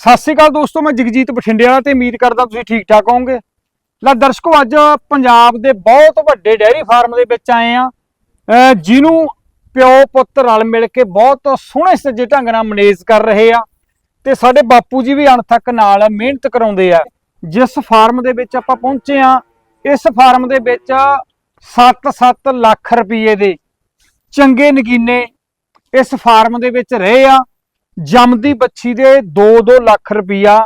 ਸਤਿ ਸ਼੍ਰੀ ਅਕਾਲ ਦੋਸਤੋ, ਮੈਂ ਜਗਜੀਤ ਬਠਿੰਡੇ ਵਾਲਾ ਤੇ ਉਮੀਦ ਕਰਦਾ ਤੁਸੀਂ ਠੀਕ ਠਾਕ ਹੋਵੋਗੇ। ਲੈ ਦਰਸ਼ਕੋ, ਅੱਜ ਪੰਜਾਬ ਦੇ ਬਹੁਤ ਵੱਡੇ ਡੈਰੀ ਫਾਰਮ ਦੇ ਵਿੱਚ ਆਏ ਆ ਜਿਹਨੂੰ ਪਿਓ ਪੁੱਤ ਰਲ ਮਿਲ ਕੇ ਬਹੁਤ ਸੋਹਣੇ ਸੱਜੇ ਢੰਗ ਨਾਲ ਮੈਨੇਜ ਕਰ ਰਹੇ ਆ ਤੇ ਸਾਡੇ ਬਾਪੂ ਜੀ ਵੀ ਅਣਥੱਕ ਨਾਲ ਮਿਹਨਤ ਕਰਾਉਂਦੇ ਆ। ਜਿਸ ਫਾਰਮ ਦੇ ਵਿੱਚ ਆਪਾਂ ਪਹੁੰਚੇ ਆ ਇਸ ਫਾਰਮ ਦੇ ਵਿੱਚ 7-7 ਲੱਖ ਰੁਪਏ ਦੇ ਚੰਗੇ ਨਗੀਨੇ ਇਸ ਫਾਰਮ ਦੇ ਵਿੱਚ ਰਹੇ ਆ। ਜੰਮਦੀ ਬੱਚੀ ਦੇ 2-2 ਲੱਖ ਰੁਪਈਆ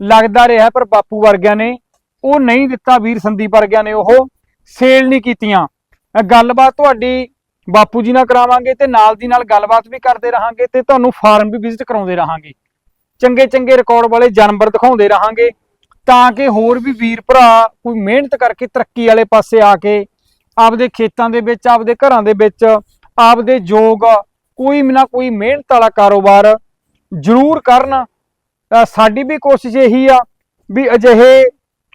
ਲੱਗਦਾ ਰਿਹਾ ਪਰ ਬਾਪੂ ਵਰਗਿਆਂ ਨੇ। ਉਹ ਨਹੀਂ ਦਿੱਤਾ ਵੀਰ ਸੰਦੀਪ ਵਰਗਿਆਂ ਨੇ। ਉਹ ਸੇਲ ਨਹੀਂ ਕੀਤੀਆਂ। ਗੱਲਬਾਤ ਤੁਹਾਡੀ ਬਾਪੂ ਜੀ ਨਾਲ ਕਰਾਵਾਂਗੇ ਤੇ ਨਾਲ ਦੀ ਨਾਲ ਗੱਲਬਾਤ ਵੀ ਕਰਦੇ ਰਹਾਂਗੇ ਤੇ ਤੁਹਾਨੂੰ ਫਾਰਮ ਵੀ ਵਿਜ਼ਿਟ ਕਰਾਉਂਦੇ ਰਹਾਂਗੇ। ਚੰਗੇ ਚੰਗੇ ਰਿਕਾਰਡ ਵਾਲੇ ਜਾਨਵਰ ਦਿਖਾਉਂਦੇ ਰਹਾਂਗੇ ਤਾਂ ਕਿ ਹੋਰ ਵੀ ਵੀਰ ਭਰਾ ਕੋਈ ਮਿਹਨਤ ਕਰਕੇ ਤਰੱਕੀ ਵਾਲੇ ਪਾਸੇ ਆ ਕੇ ਆਪਦੇ ਖੇਤਾਂ ਦੇ ਵਿੱਚ, ਆਪਦੇ ਘਰਾਂ ਦੇ ਵਿੱਚ, ਆਪਦੇ ਯੋਗ ਕੋਈ ਨਾ ਕੋਈ ਮਿਹਨਤ ਵਾਲਾ ਕਾਰੋਬਾਰ ਜ਼ਰੂਰ ਕਰਨ। ਸਾਡੀ ਵੀ ਕੋਸ਼ਿਸ਼ ਇਹੀ ਆ ਵੀ ਅਜਿਹੇ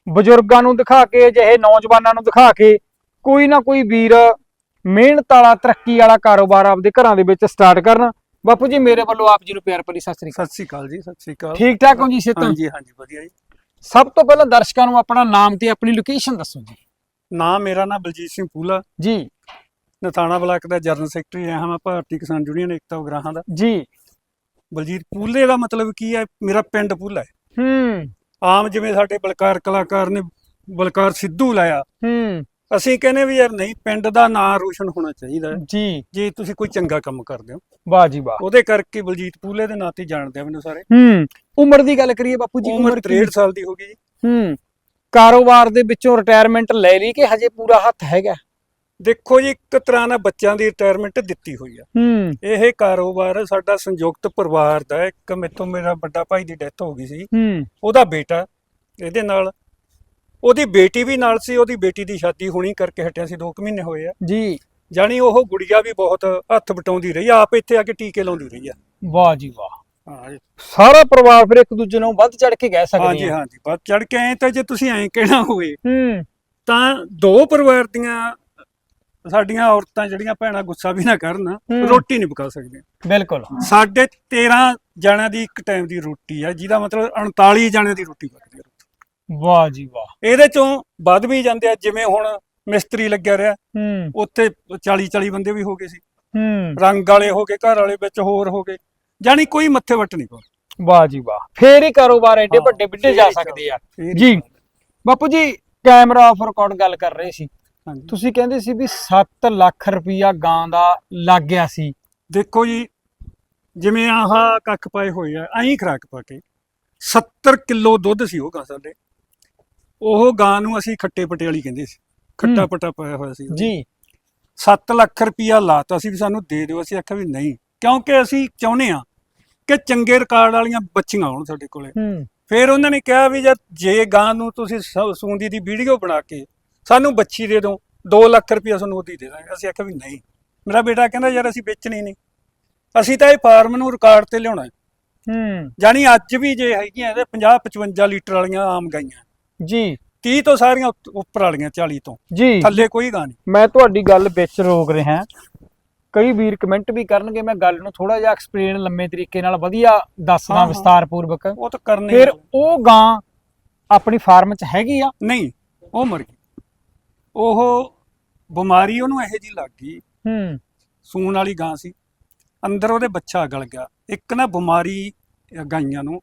ਬਜ਼ੁਰਗਾਂ ਨੂੰ ਦਿਖਾ ਕੇ ਅਜਿਹੇ ਨੌਜਵਾਨਾਂ ਨੂੰ ਦਿਖਾ ਕੇ ਕੋਈ ਨਾ ਕੋਈ ਵੀਰ ਮਿਹਨਤ ਵਾਲਾ ਤਰੱਕੀ ਵਾਲਾ ਕਾਰੋਬਾਰ ਆਪਦੇ ਘਰਾਂ ਦੇ ਵਿੱਚ ਸਟਾਰਟ ਕਰਨ। ਬਾਪੂ ਜੀ ਮੇਰੇ ਵੱਲੋਂ ਆਪ ਜੀ ਨੂੰ ਪਿਆਰ ਭਰੀ ਸਤਿ ਸ੍ਰੀ ਅਕਾਲ। ਸਤਿ ਸ੍ਰੀ ਅਕਾਲ ਜੀ ਸਤਿ ਸ੍ਰੀ ਅਕਾਲ। ਠੀਕ ਠਾਕ ਹੋ ਜੀ ਸਿੱਤ ਹਾਂਜੀ ਹਾਂਜੀ ਵਧੀਆ ਜੀ। ਸਭ ਤੋਂ ਪਹਿਲਾਂ ਦਰਸ਼ਕਾਂ ਨੂੰ ਆਪਣਾ ਨਾਮ ਤੇ ਆਪਣੀ ਲੋਕੇਸ਼ਨ ਦੱਸੋ ਜੀ। ਨਾਮ ਮੇਰਾ ਨਾਮ ਬਲਜੀਤ ਸਿੰਘ ਪੂਲਾ। ਜੀ। ਨਥਾਣਾ ਬਲਾਕ ਦਾ ਜਨਰਲ ਸੈਕਟਰੀ ਹਾਂ ਮੈਂ ਭਾਰਤੀ ਕਿਸਾਨ ਯੂਨੀਅਨ ਏਕਤਾ ਉਗਰਾਹਾਂ ਦਾ। ਜੀ। ਬਲਜੀਤ ਪੂਲੇ ਦਾ ਮਤਲਬ ਕੀ ਹੈ? ਮੇਰਾ ਪਿੰਡ ਪੂਲਾ ਹੈ। ਹੂੰ। ਆਮ ਜਿਵੇਂ ਸਾਡੇ ਬਲਕਾਰ ਕਲਾਕਾਰ ਨੇ ਬਲਕਾਰ ਸਿੱਧੂ ਲਾਇਆ। ਹੂੰ। ਅਸੀਂ ਕਹਿੰਦੇ ਵੀ ਯਾਰ ਨਹੀਂ ਪਿੰਡ ਦਾ ਨਾਂ ਰੋਸ਼ਨ ਹੋਣਾ ਚਾਹੀਦਾ ਹੈ। ਜੀ। ਜੇ ਤੁਸੀਂ ਕੋਈ ਚੰਗਾ ਕੰਮ ਕਰਦੇ ਹੋ। ਵਾਹ ਜੀ ਵਾਹ। ਉਹਦੇ ਕਰਕੇ ਬਲਜੀਤ ਪੂਲੇ ਦੇ ਨਾਂ ਤੇ ਜਾਣਦੇ ਆ ਮੈਨੂੰ ਸਾਰੇ। ਹੂੰ। ਉਮਰ ਦੀ ਗੱਲ ਕਰੀਏ ਬਾਪੂ ਜੀ ਉਮਰ ਕਿੰਨੀ? 63 ਸਾਲ ਦੀ ਹੋ ਗਈ ਜੀ। ਹੂੰ। ਕਾਰੋਬਾਰ ਦੇ ਵਿੱਚੋਂ ਰਿਟਾਇਰਮੈਂਟ ਲੈ ਲਈ ਕਿ ਹਜੇ ਪੂਰਾ ਹੱਥ ਹੈਗਾ? ਦੇਖੋ ਜੀ ਇੱਕ ਤਰ੍ਹਾਂ ਨਾਲ ਬੱਚਿਆਂ ਦੀ ਰਿਟਾਇਰਮੈਂਟ ਦਿੱਤੀ ਹੋਈ ਆ। ਹੂੰ। ਇਹ ਕਾਰੋਬਾਰ ਸਾਡਾ ਸੰਯੁਕਤ ਪਰਿਵਾਰ ਦਾ ਹੈ। ਇੱਕ ਮੇਥੋਂ ਮੇਰਾ ਵੱਡਾ ਭਾਈ ਦੀ ਡੈਥ ਹੋ ਗਈ ਸੀ। ਹੂੰ। ਉਹਦਾ ਬੇਟਾ ਇਹਦੇ ਨਾਲ ਉਹਦੀ ਬੇਟੀ ਵੀ ਨਾਲ ਸੀ ਉਹਦੀ ਬੇਟੀ ਦੀ ਸ਼ਾਦੀ ਹੁਣੀ ਕਰਕੇ ਹਟਿਆ ਸੀ 2 ਮਹੀਨੇ ਹੋਏ ਆ। ਜੀ। ਜਾਣੀ ਉਹ ਗੁੜੀਆ ਵੀ ਬਹੁਤ ਹੱਥ ਬਟਾਉਂਦੀ ਰਹੀ ਆ, ਆਪ ਇੱਥੇ ਆ ਕੇ ਟੀਕੇ ਲਾਉਂਦੀ ਰਹੀ ਆ। ਵਾਹ ਜੀ ਵਾਹ। ਹਾਂ ਸਾਰਾ ਪਰਿਵਾਰ ਫਿਰ ਇੱਕ ਦੂਜੇ ਨੂੰ ਵੱਧ ਚੜ ਕੇ ਕਹਿ ਸਕਦੇ ਹਾਂਜੀ ਹਾਂਜੀ ਬਾਤ ਚੜ ਕੇ ਆਏ ਤਾਂ ਜੇ ਤੁਸੀਂ ਐਂ ਕਹਿਣਾ ਹੋਵੇ ਹੂੰ। ਤਾਂ ਦੋ ਪਰਿਵਾਰ ਦੀਆਂ ਸਾਡੀਆਂ ਔਰਤਾਂ ਜਿਹੜੀਆਂ ਭੈਣਾਂ ਗੁੱਸਾ ਵੀ ਨਾ ਕਰਨ। ਰੋਟੀ ਨਹੀਂ ਪਕਾ ਸਕਦੀਆਂ। ਬਿਲਕੁਲ। ਸਾਡੇ 13 ਜਣਿਆਂ ਦੀ ਇੱਕ ਟਾਈਮ ਦੀ ਰੋਟੀ ਆ ਜਿਹਦਾ ਮਤਲਬ 39 ਜਣਿਆਂ ਦੀ ਰੋਟੀ ਪਕਦੀ ਆ। ਵਾਹ ਜੀ ਵਾਹ। ਇਹਦੇ ਚੋਂ ਵੱਧ ਵੀ ਜਾਂਦੇ ਆ ਜਿਵੇਂ ਹੁਣ ਮਿਸਤਰੀ ਲੱਗਿਆ ਰਿਹਾ ਹੂੰ। ਉੱਥੇ 40 40 ਬੰਦੇ ਵੀ ਹੋ ਗਏ ਸੀ। ਹੂੰ। ਰੰਗ ਵਾਲੇ ਹੋ ਗਏ ਘਰ ਵਾਲੇ ਵਿੱਚ ਹੋਰ ਹੋ ਗਏ ਜਾਨੀ ਕੋਈ ਮੱਥੇ ਵੱਟ ਨਹੀਂ ਪਾ ਵਾਹ ਜੀ ਵਾਹ। ਫੇਰ ਹੀ ਕਾਰੋਬਾਰ ਐਡੇ ਵੱਡੇ ਵਿੱਢੇ ਜਾ ਸਕਦੇ ਆ। ਜੀ। ਬਾਪੂ ਜੀ ਕੈਮਰਾ ਆਫ ਰਿਕਾਰਡ ਗੱਲ ਕਰ ਰਹੇ ਸੀ। ਹਾਂਜੀ। ਤੁਸੀਂ ਕਹਿੰਦੇ ਸੀ ਵੀ 7 ਲੱਖ ਰੁਪਇਆ ਗਾਂ ਦਾ ਲੱਗ ਗਿਆ ਸੀ। ਦੇਖੋ ਜੀ ਜਿਵੇਂ ਆਹ ਕੱਖ ਪਾਏ ਹੋਏ ਆ ਐਂ ਖਰਾਕ ਪਾ ਕੇ। 70 ਕਿਲੋ ਦੁੱਧ ਸੀ ਉਹ ਗਾਂ ਸਾਡੇ। ਉਹ ਗਾਂ ਨੂੰ ਅਸੀਂ ਖੱਟੇ ਪਟੇ ਵਾਲੀ ਕਹਿੰਦੇ ਸੀ। ਖੱਟਾ। ਪਟਾ ਪਾਇਆ ਹੋਇਆ ਸੀ ਜੀ। 7 ਲੱਖ ਰੁਪਇਆ ਲਾਤਾ ਸੀ ਵੀ ਸਾਨੂੰ ਦੇ ਦਿਓ। ਅਸੀਂ ਆਖਿਆ ਵੀ ਨਹੀਂ ਕਿਉਂਕਿ ਅਸੀਂ ਚਾਹੁੰਦੇ ਆ ਕਿ ਚੰਗੇ ਰਿਕਾਰਡ ਵਾਲੀਆਂ ਬੱਚੀਆਂ ਆਉਣ ਸਾਡੇ ਕੋਲੇ। ਫਿਰ ਉਹਨਾਂ ਨੇ ਕਿਹਾ ਵੀ ਜੇ ਗਾਂ ਨੂੰ ਤੁਸੀਂ ਸੂੰਦੀ ਦੀ ਵੀਡੀਓ ਬਣਾ ਕੇ ਸਾਨੂੰ ਬੱਚੀ ਦੇ ਦਿਓ 2 ਲੱਖ ਰੁਪਇਆ ਸਾਨੂੰ ਉਹਦੀ ਦੇ ਦਾਂਗੇ। ਅਸੀਂ ਆਖਿਆ ਵੀ ਨਹੀਂ। ਮੇਰਾ ਬੇਟਾ ਕਹਿੰਦਾ ਯਾਰ ਅਸੀਂ ਵੇਚਣੀ ਨਹੀਂ। ਅਸੀਂ ਤਾਂ ਇਹ ਫਾਰਮ ਨੂੰ ਰਿਕਾਰਡ ਤੇ ਲਿਆਉਣਾ ਹੈ। ਹੂੰ। ਜਾਣੀ ਅੱਜ ਵੀ ਜੇ ਹੈਗੀਆਂ ਇਹਦੇ 50 55 ਲੀਟਰ ਵਾਲੀਆਂ ਆਮ ਗਾਈਆਂ। ਜੀ। 30 ਤੋਂ ਸਾਰੀਆਂ ਉੱਪਰ ਵਾਲੀਆਂ 40 ਤੋਂ। ਜੀ। ਥੱਲੇ ਕੋਈ ਗਾਂ ਨਹੀਂ। ਮੈਂ ਤੁਹਾਡੀ ਗੱਲ ਵਿੱਚ ਰੋਕ ਰਿਹਾ ਕਈ ਵੀਰ ਕਮੈਂਟ ਵੀ ਕਰਨਗੇ ਮੈਂ ਗੱਲ ਨੂੰ ਥੋੜਾ ਜਿਹਾ ਐਕਸਪਲੇਨ ਲੰਮੇ ਤਰੀਕੇ ਨਾਲ ਵਧੀਆ ਦੱਸਦਾ। ਵਿਸਤਾਰਪੂਰਵਕ। ਉਹ ਤਾਂ ਕਰਨੇ ਫਿਰ। ਉਹ ਗਾਂ ਆਪਣੀ ਫਾਰਮ 'ਚ ਹੈਗੀ ਆ? ਨਹੀਂ ਉਹ ਮਰ ਗਈ। ਉਹ ਬਿਮਾਰੀ ਉਹਨੂੰ ਇਹੋ ਜੀ ਲੱਗ ਗਈ। ਹੂੰ। ਸੂਣ ਵਾਲੀ ਗਾਂ ਸੀ। ਅੰਦਰ ਉਹਦੇ ਬੱਚਾ ਗਲ ਗਿਆ। ਇੱਕ ਨਾ ਬਿਮਾਰੀ ਅ, ਗਾਈਆਂ ਨੂੰ।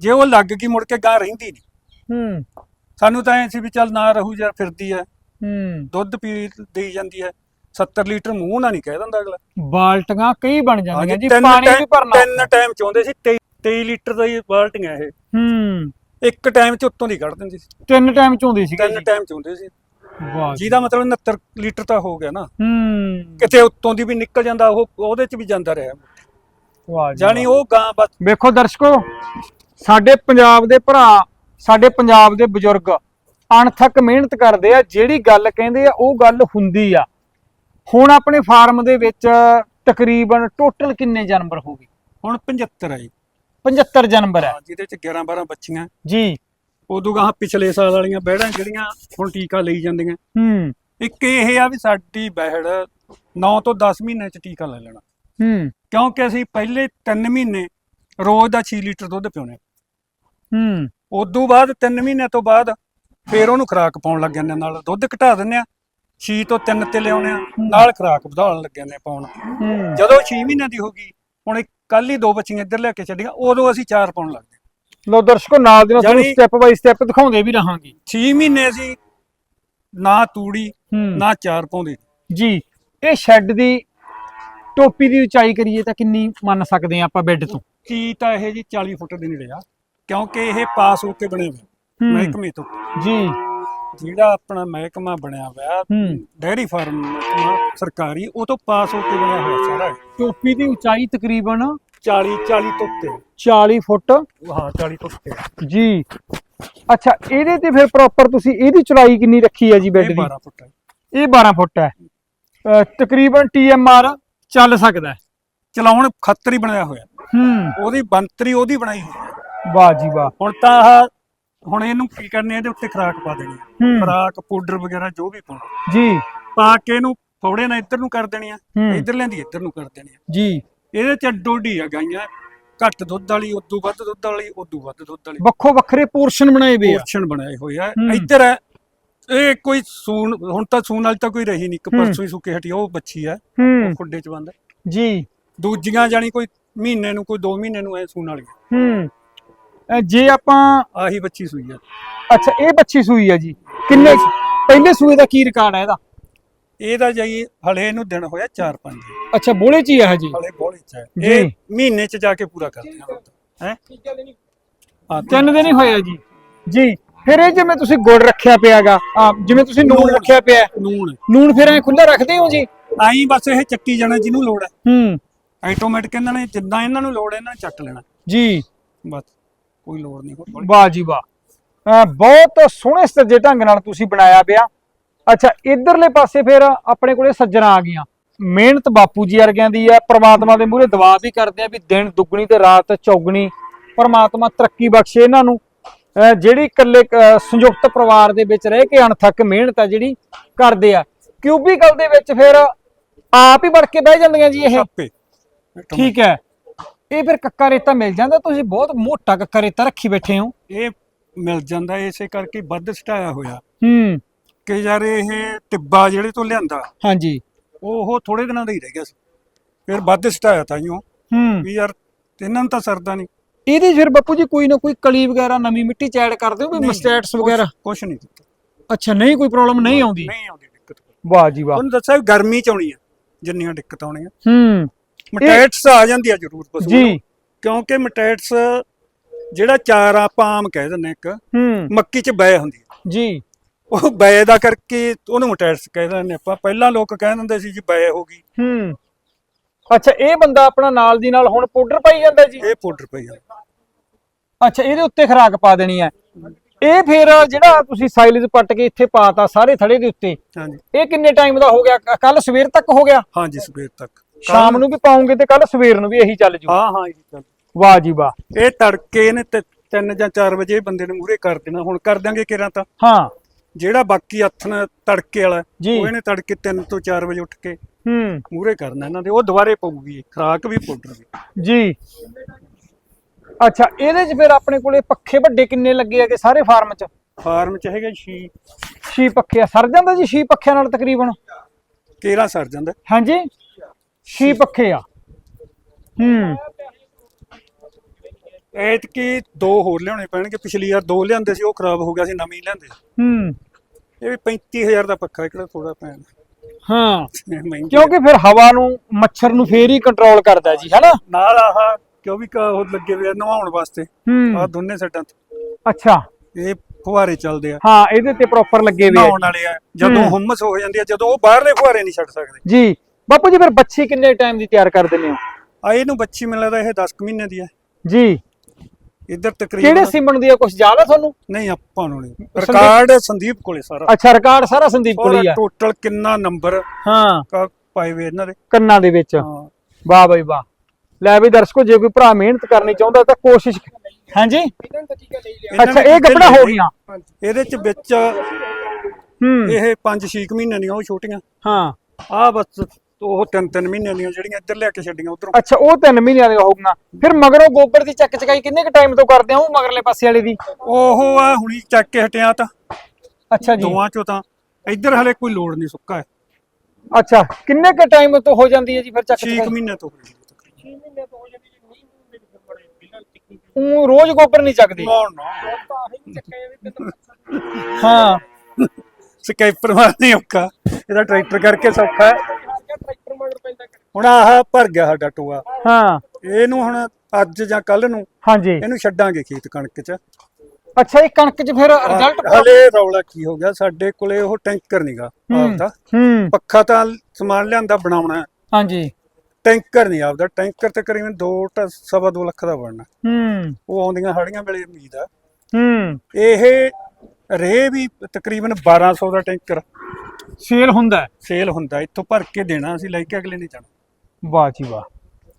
ਜੇ ਉਹ ਲੱਗ ਗਈ ਮੁੜ ਕੇ ਗਾਂ ਰਹਿੰਦੀ ਨਹੀਂ ਹੂੰ। ਸਾਨੂੰ ਤਾਂ ਐ ਸੀ ਵੀ ਚੱਲ ਨਾ ਰਹੂ ਜਾਂ ਫਿਰਦੀ ਐ। ਹੂੰ। ਦੁੱਧ ਪੀ ਦੇਈ ਜਾਂਦੀ ਐ। 70 ਲੀਟਰ ਮੂੰਹ ਨਾਲ ਨਹੀਂ ਕਹਿ ਦਿੰਦਾ ਅਗਲਾ। ਬਾਲਟੀਆਂ ਕਈ ਬਣ ਜਾਂਦੀਆਂ ਹਾਂਜੀ, ਜੀ ਤਿੰਨ ਪਾਣੀ ਵੀ ਟਾਈਮ- ਭਰਨਾ ਤਿੰਨ ਟਾਈਮ ਚਾਹੁੰਦੇ ਸੀ 23 23 ਲੀਟਰ ਦਾ ਹੀ ਬਾਲਟੀਆਂ ਇਹ। ਹੂੰ। ਇੱਕ ਟਾਈਮ ਚ ਉੱਤੋਂ ਦੀ ਕੱਢ ਦਿੰਦੀ ਸੀ। ਤਿੰਨ ਟਾਈਮ ਚ ਹੁੰਦੀ ਸੀ ਤਿੰਨ ਟਾਈਮ ਚਾਹੁੰਦੇ ਸੀ। ਵਾਹ ਜੀ। ਜਿਹਦਾ ਮਤਲਬ 69 ਲੀਟਰ ਤਾਂ ਹੋ ਗਿਆ ਨਾ। ਹੂੰ। ਕਿਤੇ ਉੱਤੋਂ ਦੀ ਵੀ ਨਿਕਲ ਜਾਂਦਾ ਉਹ ਉਹਦੇ ਚ ਵੀ ਜਾਂਦਾ ਰਿਹਾ। ਵਾਹ ਜੀ ਜਾਣੀ। ਉਹ ਗਾਂ ਬਸ ਵੇਖੋ ਦਰਸ਼ਕੋ ਸਾਡੇ ਪੰਜਾਬ ਦੇ ਭਰਾ ਸਾਡੇ ਪੰਜਾਬ ਦੇ ਬਜ਼ੁਰਗ ਅਣਥੱਕ ਮਿਹਨਤ ਕਰਦੇ ਆ ਜਿਹੜੀ ਗੱਲ ਕਹਿੰਦੇ ਆ ਉਹ ਗੱਲ ਹੁੰਦੀ ਆ। ਹੁਣ ਆਪਣੇ ਫਾਰਮ ਦੇ ਵਿੱਚ ਤਕਰੀਬਨ ਟੋਟਲ ਕਿੰਨੇ ਜਾਨਵਰ ਹੋ ਗਏ? ਹੁਣ 75 ਆਈ 75 ਜਾਨਵਰ ਹੈ ਹਾਂ, ਜਿਹਦੇ ਚ 11 12 ਬੱਚੀਆਂ। ਜੀ। ਉਦੋਂ ਗਾਂ ਪਿਛਲੇ ਸਾਲ ਵਾਲੀਆਂ ਬਹਿੜਾਂ ਜਿਹੜੀਆਂ ਹੁਣ ਟੀਕਾ ਲਈ ਜਾਂਦੀਆਂ। ਹੂੰ। ਇੱਕ ਇਹ ਆ ਵੀ ਸਾਡੀ ਬਹਿੜ 9 ਤੋਂ 10 ਮਹੀਨੇ ਚ ਟੀਕਾ ਲੈ ਲੈਣਾ। ਹੂੰ। ਕਿਉਂਕਿ ਅਸੀਂ ਪਹਿਲੇ 3 ਮਹੀਨੇ ਰੋਜ਼ ਦਾ 6 ਲੀਟਰ ਦੁੱਧ ਪਿਉਣੇ। ਹੂੰ। ਉਦੋਂ ਬਾਅਦ 3 ਮਹੀਨਿਆਂ ਤੋਂ ਬਾਅਦ ਫੇਰ ਉਹਨੂੰ ਖੁਰਾਕ ਪਾਉਣ ਲੱਗ ਜਾਂਦੇ ਨਾਲ ਦੁੱਧ ਘਟਾ ਦਿੰਦੇ ਆ 6 ਤੋਂ 3 ਤੇ ਲਿਆਉਣੇ ਆ ਨਾਲ ਖੁਰਾਕ ਵਧਾਉਣ ਲੱਗ ਜਾਂਦੇ ਪਾਉਣ। ਜਦੋਂ 6 ਮਹੀਨਿਆਂ ਦੀ ਹੋ ਗਈ ਹੁਣ ਕੱਲ ਹੀ ਦੋ ਬੱਚੀਆਂ ਇੱਧਰ ਲੈ ਕੇ ਚੱਲੀਆਂ ਉਦੋਂ ਅਸੀਂ ਚਾਰ ਪਾਉਣ ਲੱਗ ਲੋ ਦਰਸ਼ਕੋ ਨਾਲ ਦੀ ਨਾਲ ਤੁਹਾਨੂੰ ਜਾਣੀ- ਸਟੈਪ ਬਾਈ ਸਟੈਪ ਦਿਖਾਉਂਦੇ ਵੀ ਰਹਾਂਗੇ। 6 ਮਹੀਨੇ ਅਸੀਂ ਨਾ ਤੂੜੀ ਹੂੰ। ਨਾ ਚਾਰ ਪਾਉਂਦੇ ਜੀ ਇਹ ਸ਼ੈੱਡ ਦੀ ਟੋਪੀ ਦੀ ਉਚਾਈ ਕਰੀਏ ਤਾਂ ਕਿੰਨੀ ਮੰਨ ਸਕਦੇ ਆ ਆਪਾਂ ਬੈੱਡ ਤੋਂ? ਕੀ ਤਾਂ ਇਹ ਜੀ 40 ਫੁੱਟ ਦੇ ਨੇੜੇ ਆ ਕਿਉਂਕਿ ਇਹ ਪਾਸ ਹੋ ਕੇ ਬਣਿਆ ਹੋਇਆ ਹੂੰ। ਮਹਿਕਮੇ ਤੋਂ। ਜੀ। ਜਿਹੜਾ ਆਪਣਾ ਮਹਿਕਮਾ ਬਣਿਆ ਹੋਇਆ ਹੂੰ। ਡੈਰੀ ਫਾਰਮ ਮਹਿਕਮਾ ਸਰਕਾਰੀ ਉਹ ਤੋਂ ਪਾਸ ਹੋ ਕੇ ਬਣਿਆ ਹੋਇਆ ਸਾਰਾ ਇਹ। ਟੋਪੀ ਦੀ ਉਚਾਈ ਤਕਰੀਬਨ 40 40 ਤੋਂ ਉੱਤੇ। 40 ਫੁੱਟ। ਹਾਂ 40 ਤੋਂ ਉੱਤੇ। ਜੀ। ਅੱਛਾ ਇਹਦੇ ਤੇ ਫਿਰ ਪ੍ਰੋਪਰ ਤੁਸੀਂ ਇਹਦੀ ਚੌੜਾਈ ਕਿੰਨੀ ਰੱਖੀ ਹੈ ਜੀ ਬੈੱਡ ਇਹ ਦੀ? 12 ਫੁੱਟ ਹੈ। ਇਹ 12 ਫੁੱਟ ਹੈ। ਅਹ ਤਕਰੀਬਨ TMR ਚੱਲ ਸਕਦਾ ਹੈ। ਚਲਾਉਣ ਖੱਤਰ ਹੀ ਬਣਾਇਆ ਹੋਇਆ। ਹੂੰ। ਉਹਦੀ ਬੰਤਰੀ ਉਹਦੀ ਬਣਾਈ ਹੋਈ ਹੈ। ਵਾਹ ਜੀ ਵਾਹ। ਹੁਣ ਤਾਂ ਆਹ ਹੁਣ ਇਹਨੂੰ ਕੀ ਕਰਨੇ ਇਹਦੇ ਉੱਤੇ ਖਰਾਕ ਪਾ ਦੇਣੀ ਖਰਾਕ ਪਾਊਡਰ ਵਗੈਰਾ ਜੋ ਵੀ ਪਾਉਣਾ। ਜੀ। ਪਾ ਕੇ ਇਹਨੂੰ ਥੋੜੇ ਨਾਲ ਇੱਧਰ ਨੂੰ ਕਰ ਦੇਣੀ ਆ। ਇੱਧਰ ਲੈਂਦੀ ਇੱਧਰ ਨੂੰ ਕਰ ਦੇਣੀ ਆ ਜੀ। ਇਹਦੇ ਚ ਡੋਡੀ ਆ ਗਾਈਆਂ। ਘੱਟ ਦੁੱਧ ਵਾਲੀ ਉਦੋਂ ਵੱਧ ਦੁੱਧ ਵਾਲੀ ਉਦੋਂ ਵੱਧ ਦੁੱਧ ਵਾਲੀ। ਵੱਖੋ ਵੱਖਰੇ ਪੋਰਸ਼ਨ ਬਣਾਏ ਵੇ ਆ। ਪੋਰਸ਼ਨ ਬਣਾਏ ਹੋਏ ਆ। ਹੂੰ। ਇੱਧਰ ਹੈ ਇਹ ਕੋਈ ਸੂਣ ਹੁਣ ਤਾਂ ਸੂਣ ਵਾਲੀ ਤਾਂ ਕੋਈ ਰਹੀ ਨਹੀਂ ਇੱਕ ਹੂੰ। ਪਰਸੋਂ ਹੀ ਸੁੱਕੇ ਹਟੀ ਆ, ਉਹ ਬੱਚੀ ਹੂੰ। ਖੁੱਡੇ ਚ ਬੰਦ। ਜੀ। ਦੂਜੀਆਂ ਜਾਨੀ ਕੋਈ ਮਹੀਨੇ ਨੂੰ ਕੋਈ 2 ਮਹੀਨੇ ਨੂੰ ਐ ਸੂਣ ਵਾਲੀ ਹੂੰ। ਅਹ ਜੇ ਆਪਾਂ ਆਹੀ ਬੱਚੀ ਸੂਈ ਆ। ਅੱਛਾ ਇਹ ਬੱਚੀ ਸੂਈ ਹੈ ਜੀ। ਕਿੰਨੇ ਪਹਿਲੇ ਸੂਏ ਦਾ ਕੀ ਰਿਕਾਰਡ ਹੈ ਇਹਦਾ? ਇਹਦਾ ਜਾਈ ਹਲੇ ਇਹਨੂੰ ਦਿਨ ਹੋਇਆ 4-5 ਅੱਛਾ ਬੋਲੇ ਚ ਹੀ ਹੈ ਹਜੇ ਹਲੇ ਬੋਲੀ ਚ ਹੈ ਜੀ। ਇਹ ਮਹੀਨੇ ਚ ਜਾ ਕੇ ਪੂਰਾ ਕਰਦੇ ਆ। ਹੈ? ਹਾਂ। ਤਿੰਨ ਦਿਨ ਹੀ ਹੋਏ ਆ ਜੀ। ਜੀ ਫਿਰ ਇਹ ਜਿਵੇਂ ਤੁਸੀਂ ਗੁੜ ਰੱਖਿਆ ਪਿਆਗਾ ਆ ਜਿਵੇਂ ਤੁਸੀਂ ਨੂਨ ਨੂਣ। ਰੱਖਿਆ ਪਿਆ। ਨੂਣ। ਨੂਨ ਫਿਰ ਐ ਖੁੱਲਾ ਰੱਖਦੇ ਹੋ ਜੀ? ਆਈ ਬਸ ਇਹ ਚੱਕੀ ਜਾਣਾ ਜਿਹਨੂੰ ਲੋੜ ਹੈ ਹੂੰ। ਆਟੋਮੈਟਿਕ ਇਹਨਾਂ ਨੇ ਜਿੱਦਾਂ ਇਹਨਾਂ ਨੂੰ ਲੋੜ ਹੈ ਇਹਨਾਂ ਨੇ ਚੱਕ ਲੈਣਾ। ਜੀ। ਬਸ ਕੋਈ ਲੋੜ ਨਹੀਂ। ਹੋਰ ਵਾਹ ਜੀ ਵਾਹ। ਅਹ ਬਹੁਤ ਸੋਹਣੇ ਸੱਜੇ ਢੰਗ ਨਾਲ ਤੁਸੀਂ ਬਣਾਇਆ ਪਿਆ। ਅੱਛਾ ਇਧਰਲੇ ਪਾਸੇ ਫਿਰ ਆਪਣੇ ਕੋਲੇ ਸੱਜਣਾ ਆ ਗਈਆਂ। ਮਿਹਨਤ ਬਾਪੂ ਜੀ ਵਰਗਿਆਂ ਦੀ ਆ ਪ੍ਰਮਾਤਮਾ ਦੇ ਮੂਹਰੇ ਦੁਆ ਵੀ ਕਰਦੇ ਆ ਵੀ ਦਿਨ ਦੁੱਗਣੀ ਤੇ ਰਾਤ ਚੌਗਣੀ ਪ੍ਰਮਾਤਮਾ ਤਰੱਕੀ ਬਖਸ਼ੇ ਇਹਨਾਂ ਨੂੰ। ਜਿਹੜੀ ਇਕੱਲੇ ਸੰਯੁਕਤ ਪਰਿਵਾਰ ਦੇ ਵਿੱਚ ਰਹਿ ਕੇ ਅਣਥੱਕ ਮਿਹਨਤ ਆ ਜਿਹੜੀ ਕਰਦੇ ਆ। ਕਿਊਬੀਕਲ ਦੇ ਵਿੱਚ ਫਿਰ ਆਪ ਹੀ ਵੜ ਕੇ ਬਹਿ ਜਾਂਦੀਆਂ ਜੀ ਇਹ। ਠੀਕ ਹੈ। ਇਹ ਫਿਰ ਕੱਕਾ ਰੇਤਾ ਮਿਲ ਜਾਂਦਾ ਤੁਸੀਂ ਬਹੁਤ ਮੋਟਾ ਕੱਕਾ ਰੇਤਾ ਰੱਖੀ ਬੈਠੇ ਹੋ। ਇਹ ਮਿਲ ਜਾਂਦਾ ਇਸੇ ਕਰਕੇ ਵੱਧ ਸਟਾਇਆ ਹੋਇਆ। ਹੂੰ। ਕਿ ਯਾਰ ਇਹ ਟਿੱਬਾ ਜਿਹੜੇ ਤੋਂ ਲਿਆਂਦਾ ਹਾਂਜੀ। ਉਹ ਥੋੜੇ ਦਿਨਾਂ ਦਾ ਹੀ ਰਹਿ ਗਿਆ ਸੀ। ਫਿਰ ਵੱਧ ਸਟਾਇਆ ਤਾਈਓ ਹੂੰ ਵੀ ਯਾਰ ਇਹਨਾਂ ਨੂੰ ਤਾਂ ਸਰਦਾ ਨਹੀਂ। ਇਹਦੇ ਫਿਰ ਬੱਪੂ ਜੀ ਕੋਈ ਨਾ ਕੋਈ ਕਲੀ ਵਗੈਰਾ ਨਵੀਂ ਮਿੱਟੀ ਚ ਐਡ ਕਰਦੇ ਹੋ ਵੀ ਮਸਟੈਟਸ ਵਗੈਰਾ? ਕੁਝ ਨਹੀਂ ਅੱਛਾ ਨਹੀਂ ਕੋਈ ਪ੍ਰੋਬਲਮ ਨਹੀਂ ਆਉਂਦੀ? ਨਹੀਂ ਆਉਂਦੀ ਦਿੱਕਤ ਵਾਹ ਜੀ ਵਾਹ। ਤੁਹਾਨੂੰ ਦੱਸਿਆ ਗਰਮੀ ਚ ਆਉਣੀ ਆ ਜਿੰਨੀਆਂ ਦਿੱਕਤ ਆਉਣੀਆਂ। ਹੂੰ। ਮਟੈਟਸ ਆ ਜਾਂਦੀ ਆ ਜ਼ਰੂਰ ਪਸ਼ੂ ਜੀ। ਕਿਉਂਕਿ ਮਟੈਟਸ ਜਿਹੜਾ ਚਾਰਾ ਆਪਾਂ ਆਮ ਕਹਿ ਦਿੰਦੇ ਇੱਕ ਹੂੰ। ਮੱਕੀ ਚ ਬੈ ਹੁੰਦੀ ਆ। ਜੀ। ਉਹ ਬੈ ਦਾ ਕਰਕੇ ਉਹਨੂੰ ਮਟੈਟਸ ਕਹਿ ਦਿੰਦੇ ਆਪਾਂ। ਪਹਿਲਾਂ ਲੋਕ ਕਹਿ ਦਿੰਦੇ ਸੀ ਜੀ ਬੈ ਹੋ ਗਈ। ਹੂੰ। ਅੱਛਾ ਇਹ ਬੰਦਾ ਆਪਣਾ ਨਾਲ ਦੀ ਨਾਲ ਹੁਣ ਪਾਊਡਰ ਪਾਈ ਜਾਂਦਾ ਜੀ? ਇਹ ਪਾਊਡਰ ਪਈ ਆ ਅੱਛਾ ਇਹਦੇ ਉੱਤੇ ਖਰਾਕ ਪਾ ਦੇਣੀ ਹੈ। ਇਹ ਫਿਰ ਜਿਹੜਾ ਤੁਸੀਂ ਸਾਈਲਜ ਪੱਟ ਕੇ ਇੱਥੇ ਪਾਤਾ ਸਾਰੇ ਥੜੇ ਦੇ ਉੱਤੇ ਹਾਂਜੀ। ਇਹ ਕਿੰਨੇ ਟਾਈਮ ਦਾ ਹੋ ਗਿਆ? ਕੱਲ ਸਵੇਰ ਤੱਕ ਹੋ ਗਿਆ? ਹਾਂਜੀ ਸਵੇਰ ਤੱਕ। ਸ਼ਾਮ ਨੂੰ ਵੀ ਪਾਉਂਗੇ ਤੇ ਕੱਲ ਸਵੇਰ ਨੂੰ ਵੀ ਇਹੀ ਚੱਲ ਜੂ। ਹਾਂ ਹਾਂ ਜੀ ਚੱਲ ਵਾਹ ਜੀ ਵਾਹ। ਇਹ ਤੜਕੇ ਨੇ 3 ਜਾਂ 4 ਵਜੇ ਇਹ ਬੰਦੇ ਨੇ ਮੂਰੇ ਕਰ ਦੇਣਾ। ਹੁਣ ਕਰ ਦਾਂਗੇ ਕਿਰਾਂ ਤਾਂ। ਹਾਂ। ਜਿਹੜਾ ਬਾਕੀ ਹੱਥਨ ਤੜਕੇ ਵਾਲਾ। ਉਹ ਇਹਨੇ ਤੜਕੇ 3 ਤੋਂ 4 ਵਜੇ ਉੱਠ ਕੇ ਹੂੰ। ਮੂਰੇ ਕਰਨਾ ਇਹਨਾਂ ਦੇ ਉਹ ਦੁਬਾਰੇ ਪਊਗੀ ਖਰਾਕ ਵੀ ਪਾਊਡਰ ਵੀ ਜੀ। ਅੱਛਾ ਇਹਦੇ 'ਚ ਫਿਰ ਆਪਣੇ ਕੋਲੇ ਪੱਖੇ ਵੱਡੇ ਕਿੰਨੇ ਲੱਗੇ ਹੈਗੇ ਸਾਰੇ ਫਾਰਮ 'ਚ? ਫਾਰਮ ਚ ਹੈਗਾ ਛੀ। ਛੇ ਪੱਖੇ ਆ। ਸਰ ਜਾਂਦਾ ਜੀ ਛੇ ਪੱਖਿਆਂ ਨਾਲ ਤਕਰੀਬਨ? ਕੇਰਾ ਸਰ ਜਾਂਦਾ। ਹਾਂਜੀ। ਛੇ। ਪੱਖੇ ਆ। ਹੂੰ। ਐਤਕੀ ਦੋ ਹੋਰ ਲਿਆਉਣੇ ਪੈਣਗੇ। ਪਿਛਲੀ ਵਾਰ ਦੋ ਲਿਆਂਦੇ ਸੀ ਉਹ ਖਰਾਬ ਹੋ ਗਿਆ ਸੀ ਨਵੀਂ ਲਿਆਂਦੇ ਹੂੰ। ਇਹ ਵੀ 35000 ਦਾ ਪੱਖਾ ਕਿਹੜਾ ਥੋੜਾ ਪੈਣ। ਹਾਂ ਮਹਿੰਗੀ ਕਿਉਂਕਿ ਫਿਰ ਹਵਾ ਨੂੰ ਮੱਛਰ ਨੂੰ ਫੇਰ ਹੀ ਕੰਟਰੋਲ ਕਰਦਾ ਜੀ ਹੈਨਾ? ਨਾਲ ਆਹ ਕਿਉਂ ਵੀ ਕਾ ਉਹ ਲੱਗੇ ਹੋਏ ਆ ਨਵਾਉਣ ਵਾਸਤੇ। ਹੂੰ। ਆਹ ਦੋਨੇ ਸੱਟਾਂ ਤੇ। ਅੱਛਾ। ਇਹ ਫੁਹਾਰੇ ਚੱਲਦੇ ਆ। ਹਾਂ ਇਹਦੇ ਤੇ ਪ੍ਰੋਪਰ ਲੱਗੇ ਹੋਏ ਆ। ਨਹਾਉਣ ਵਾਲੇ ਆ। ਜਦੋਂ। ਹੁਮਸ ਹੋ ਜਾਂਦੀ ਆ ਜਦੋਂ ਉਹ ਬਾਹਰਲੇ ਫੁਹਾਰੇ ਨਹੀਂ ਛੱਡ ਸਕਦੇ। ਜੀ। ਬਾਪੂ ਜੀ ਫਿਰ ਬੱਚੀ ਕਿੰਨੇ ਟਾਈਮ ਦੀ ਤਿਆਰ ਕਰ ਦਿੰਦੇ ਹੋ? ਆ ਇਹਨੂੰ ਬੱਚੀ ਮੈਨੂੰ ਲੱਗਦਾ ਇਹ 10 ਕੁ ਮਹੀਨੇ ਦੀ ਹੈ ਜੀ। ਇੱਧਰ ਤਕਰੀਬਨ ਕਿਹੜੇ ਸਿਮਣ ਦੀ ਆ ਕੁਝ ਜ਼ਿਆਦਾ ਤੁਹਾਨੂੰ? ਨਹੀਂ ਆਪਾਂ ਨੂੰ ਨਹੀਂ। ਰਿਕਾਰਡ ਸੰਦੀਪ ਕੋਲੇ ਸਾਰਾ। ਅੱਛਾ ਰਿਕਾਰਡ ਸਾਰਾ ਸੰਦੀਪ ਕੋਲ ਆ। ਟੋਟਲ ਕਿੰਨਾ ਨੰਬਰ ਹਾਂ। ਪਾਏ ਹੋਏ ਇਹਨਾਂ ਦੇ? ਕੰਨਾਂ ਦੇ ਵਿੱਚ। ਵਾਹ ਬਈ ਵਾਹ। ਲੈ ਵੀ ਦਰਸ਼ਕੋ ਜੇ ਕੋਈ ਭਰਾ ਮਿਹਨਤ ਕਰਨੀ ਚਾਹੁੰਦਾ ਤਾਂ ਕੋਸ਼ਿਸ਼ ਹਾਂਜੀ? ਇਹਨਾਂ ਅੱਛਾ ਇਹ ਗੱਬੜਾ ਹੋ। ਗਈਆਂ। ਇਹਦੇ ਚ ਵਿੱਚ ਹੂੰ। ਇਹ 5-6 ਮਹੀਨੇ ਦੀਆਂ ਉਹ ਛੋਟੀਆਂ। ਹਾਂ। ਆ ਬਸ ਉਹ ਤਿੰਨ ਤਿੰਨ ਮਹੀਨਿਆਂ ਦੀਆਂ ਜਿਹੜੀਆਂ ਇੱਧਰ ਲਿਆ ਕੇ ਛੱਡੀਆਂ ਉਧਰੋਂ। ਅੱਛਾ ਉਹ 3 ਮਹੀਨਿਆਂ ਦੇ ਹੋਊਗਾ ਫਿਰ ਮਗਰੋਂ ਗੋਬਰ ਦੀ ਚੱਕ ਚਕਾਈ ਕਿੰਨੇ ਕ ਟਾਈਮ ਤੋਂ ਕਰਦੇ ਆ ਉਹ ਮਗਰਲੇ ਪਾਸੇ ਵਾਲੇ ਦੀ? ਉਹ ਆ ਹੁਣੀ ਚੱਕ ਕੇ ਹਟਿਆ ਤਾਂ। ਅੱਛਾ ਜੀ। ਦੋਵਾਂ ਚੋਂ ਤਾਂ। ਇੱਧਰ ਹਲੇ ਕੋਈ ਲੋੜ ਨਹੀਂ ਸੁੱਕਾ ਹੈ। ਅੱਛਾ ਕਿੰਨੇ ਕ ਟਾਈਮ ਤੋਂ ਹੋ ਜਾਂਦੀ ਹੈ ਜੀ ਫਿਰ ਚੱਕ 6 ਚਕਾਈ? ਮਹੀਨੇ ਤੋਂ ਉਹ ਰੋਜ਼ ਗੋਬਰ ਨਹੀਂ ਚੱਕਦੀ? ਨਾ ਨਾ। ਹਾਂ। ਸਕੈਪਰ ਮਾਰਨੀ ਔਖਾ। ਇਹਦਾ ਟਰੈਕਟਰ ਕਰਕੇ ਸੌਖਾ ਹੈ। ਹੁਣ ਆਹ ਭਰ ਗਿਆ ਸਾਡਾ ਟੋਆ। ਹਾਂ। ਇਹਨੂੰ ਹੁਣ ਅੱਜ ਜਾਂ ਕੱਲ ਨੂੰ ਹਾਂਜੀ। ਇਹਨੂੰ ਛੱਡਾਂਗੇ ਖੇਤ ਕਣਕ 'ਚ। ਅੱਛਾ ਇਹ ਕਣਕ 'ਚ ਫਿਰ ਰਿਜ਼ਲਟ ਹਲੇ ਰੌਲਾ ਕੀ ਹੋ ਗਿਆ? ਸਾਡੇ ਕੋਲੇ ਉਹ ਟੈਂਕਰ ਨਹੀਂਗਾ ਆਪਦਾ। ਹੂੰ। ਪੱਖਾ ਤਾਂ ਸਮਾਨ ਲਿਆਂਦਾ ਬਣਾਉਣਾ। ਹਾਂਜੀ। ਟੈਂਕਰ ਨਹੀਂ ਆਪਦਾ। ਟੈਂਕਰ ਤਕਰੀਬਨ 2 ਸਵਾ 2 ਲੱਖ ਦਾ ਬਣਨਾ। ਹੂੰ। ਉਹ ਆਉਂਦੀਆਂ ਹੜੀਆਂ ਵੇਲੇ ਉਮੀਦ ਆ। ਹੂੰ। ਇਹ ਰੇ ਵੀ ਤਕਰੀਬਨ 1200 ਦਾ ਟੈਂਕਰ ਸੇਲ ਹੁੰਦਾ। ਸੇਲ ਹੁੰਦਾ। ਇੱਥੋਂ ਭਰ ਕੇ ਦੇਣਾ ਅਸੀਂ ਲੈ ਕੇ ਅਗਲੇ ਨਹੀਂ ਜਾਣਾ। ਵਾਹ ਜੀ ਵਾਹ।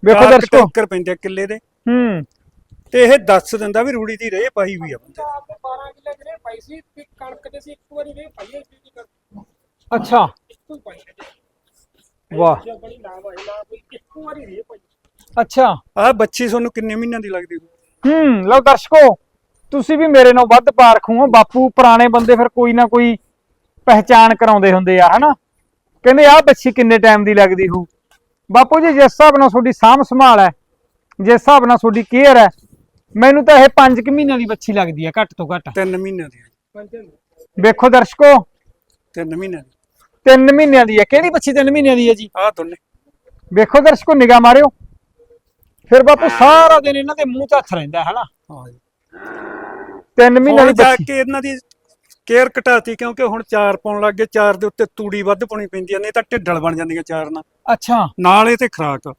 ਵੇਖੋ ਦਰਸ਼ਕੋ। ਟੈਂਕਰ ਪੈਂਦੇ ਆ ਕਿੱਲੇ ਦੇ। ਹੂੰ। ਤੇ ਇਹ ਦੱਸ ਦਿੰਦਾ ਵੀ ਰੂੜੀ ਦੀ ਰੇ ਪਾਈ ਹੋਈ ਆ ਬੰਦੇ ਨੇ। ਆਪੇ 12 ਕਿੱਲੇ ਜਿਹੜੇ ਪਾਈ ਸੀ ਤੇ ਕਣਕ ਦੇ ਸੀ ਇੱਕ ਵਾਰੀ ਰੇ ਪਾਈ ਹੈ ਜੀ ਕਰ ਅੱਛਾ। ਇੱਕੋ ਹੀ ਪਾਈ ਹੈ ਵਾਹ। ਜੇ ਬੜੀ ਨਾ ਹੋਏ ਨਾ ਕੋਈ ਇੱਕੋ ਵਾਰੀ ਰੇ ਪਾਈ। ਅੱਛਾ। ਆਹ ਬੱਚੀ ਤੁਹਾਨੂੰ ਕਿੰਨੇ ਮਹੀਨਿਆਂ ਦੀ ਲੱਗਦੀ ਹੋਊ? ਹੂੰ ਲਓ ਦਰਸ਼ਕੋ ਤੁਸੀਂ ਵੀ ਮੇਰੇ ਨਾਲ ਵੱਧ ਪਾਰਖੂ ਹੋ। ਬਾਪੂ ਪੁਰਾਣੇ ਬੰਦੇ ਫਿਰ ਕੋਈ ਨਾ ਕੋਈ ਪਹਿਚਾਨ ਕਰਾਉਂਦੇ ਹੁੰਦੇ ਆ ਹਨਾ? ਕਹਿੰਦੇ ਆਹ ਬੱਚੀ ਕਿੰਨੇ ਟਾਈਮ ਦੀ ਲੱਗਦੀ ਹੋਊ? ਬਾਪੂ ਜੀ ਜਿਸ ਹਿਸਾਬ ਨਾਲ ਤੁਹਾਡੀ ਸਾਂਭ ਸੰਭਾਲ ਹੈ ਜਿਸ ਹਿਸਾਬ ਨਾਲ ਤੁਹਾਡੀ ਕੇਅਰ ਹੈ ਮੈਨੂੰ ਤਾਂ ਇਹ 5 ਕਿ ਮਹੀਨਿਆਂ ਦੀ ਬੱਚੀ ਲੱਗਦੀ ਹੈ ਘੱਟ ਤੋਂ ਘੱਟ। ਤਿੰਨ ਮਹੀਨਿਆਂ ਦੀ ਵੇਖੋ ਦਰਸ਼ਕੋ। ਤਿੰਨ ਮਹੀਨਿਆਂ ਦੀ। 3 ਮਹੀਨਿਆਂ ਦੀ ਹੈ ਕਿਹੜੀ ਬੱਚੀ 3 ਮਹੀਨਿਆਂ ਦੀ ਹੈ ਜੀ? ਆਹ ਦੋਨੇ। ਵੇਖੋ ਦਰਸ਼ਕੋ ਨਿਗਾਹ ਮਾਰਿਓ। ਫਿਰ ਬਾਪੂ ਸਾਰਾ ਦਿਨ ਇਹਨਾਂ ਦੇ ਮੂੰਹ 'ਚ ਹੱਥ ਰਹਿੰਦਾ ਹੈ ਹਨਾ? ਹਾਂ ਜੀ। 3 ਮਹੀਨਿਆਂ ਦੀ ਬੱਚੀ। ਕੇ ਇਹਨਾਂ ਦੀ ਕੇਅਰ ਘਟਾਤੀ ਕਿਉਂਕਿ ਹੁਣ ਚਾਰ ਪਾਉਣ ਲੱਗ ਗਏ ਚਾਰ ਦੇ ਉੱਤੇ ਤੂੜੀ ਵੱਧ ਪਾਉਣੀ ਪੈਂਦੀ ਆ ਨਹੀਂ ਤਾਂ ਢਿੱਡਲ ਬਣ ਜਾਂਦੀਆਂ ਚਾਰ ਨਾਲ। ਅੱਛਾ। ਨਾਲ ਇਹ ਤੇ ਖਰਾਕ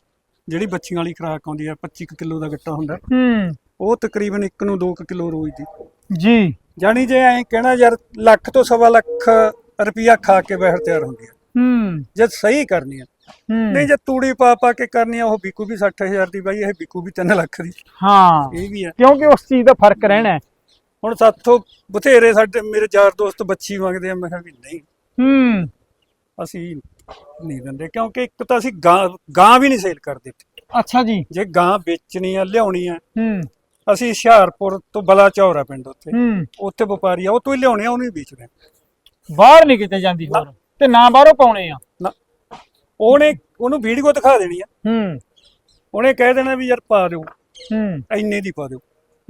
ਜਿਹੜੀ ਬੱਚੀਆਂ ਵਾਲੀ ਖਰਾਕ ਆਉਂਦੀ ਆ 25 ਕਿਲੋ ਦਾ ਗੱਟਾ ਹੁੰਦਾ। ਹੂੰ। ਉਹ ਤਕਰੀਬਨ 1 ਨੂੰ 2 ਕਿਲੋ ਰੋਜ਼ ਦੀ। ਜੀ। ਜਾਣੀ ਜੇ ਐਂ ਕਹਿਣਾ ਯਾਰ ਲੱਖ ਤੋਂ ਸਵਾ ਲੱਖ ਰੁਪਿਆ ਖਾ ਕੇ ਬਹਿਰ ਤਿਆਰ ਹੁੰਦੀ ਆ। ਹੂੰ। ਜੇ ਸਹੀ ਕਰਨੀ ਆ। ਹੂੰ। ਨਹੀਂ ਜੇ ਤੂੜੀ ਪਾ ਪਾ ਕੇ ਕਰਨੀ ਆ ਉਹ ਬਿਕੂ ਵੀ 60000 ਦੀ ਬਾਈ ਇਹ ਬਿਕੂ ਵੀ 3 ਲੱਖ ਦੀ। ਹਾਂ। ਇਹ ਵੀ ਆ। ਕਿਉਂਕਿ ਉਸ ਚੀਜ਼ ਦਾ ਫ਼ਰਕ ਰਹਿਣਾ ਹੈ। ਹੁਣ ਸਾਥੋਂ ਬਥੇਰੇ ਸਾਡੇ ਮੇਰੇ ਯਾਰ ਦੋਸਤ ਬੱਚੀ ਮੰਗਦੇ ਆ ਮੈਂ ਕਿਹਾ ਵੀ ਨਹੀਂ। ਹੂੰ। ਅਸੀਂ ਨਹੀਂ ਦਿੰਦੇ ਕਿਉਂਕਿ ਇੱਕ ਤਾਂ ਅਸੀਂ ਗਾਂ ਗਾਂ ਵੀ ਨਹੀਂ ਸੇਲ ਕਰਦੇ। ਅੱਛਾ ਜੀ। ਜੇ ਗਾਂ ਵੇਚਣੀ ਆ ਲਿਆਉਣੀ ਆ ਹੂੰ। ਅਸੀਂ ਹੁਸ਼ਿਆਰਪੁਰ ਤੋਂ ਬਲਾਚੌਰ ਆ ਪਿੰਡ ਉੱਥੇ। ਹੂੰ। ਉੱਥੇ ਵਪਾਰੀ ਆ ਉਹ ਤੋਂ ਹੀ ਲਿਆਉਣੇ ਆ ਉਹਨੂੰ ਹੀ ਵੇਚਦੇ ਆ। ਬਾਹਰ ਨਹੀਂ ਕਿਤੇ ਜਾਂਦੀ ਹੋਰ। ਤੇ ਨਾ ਬਾਹਰੋਂ ਪਾਉਣੇ ਆ। ਨਾ। ਉਹਨੇ ਉਹਨੂੰ ਵੀਡੀਓ ਦਿਖਾ ਦੇਣੀ ਆ। ਹੂੰ। ਉਹਨੇ ਕਹਿ ਦੇਣਾ ਵੀ ਯਾਰ ਪਾ ਦਿਓ। ਹੂੰ। ਇੰਨੇ ਦੀ ਪਾ ਦਿਓ।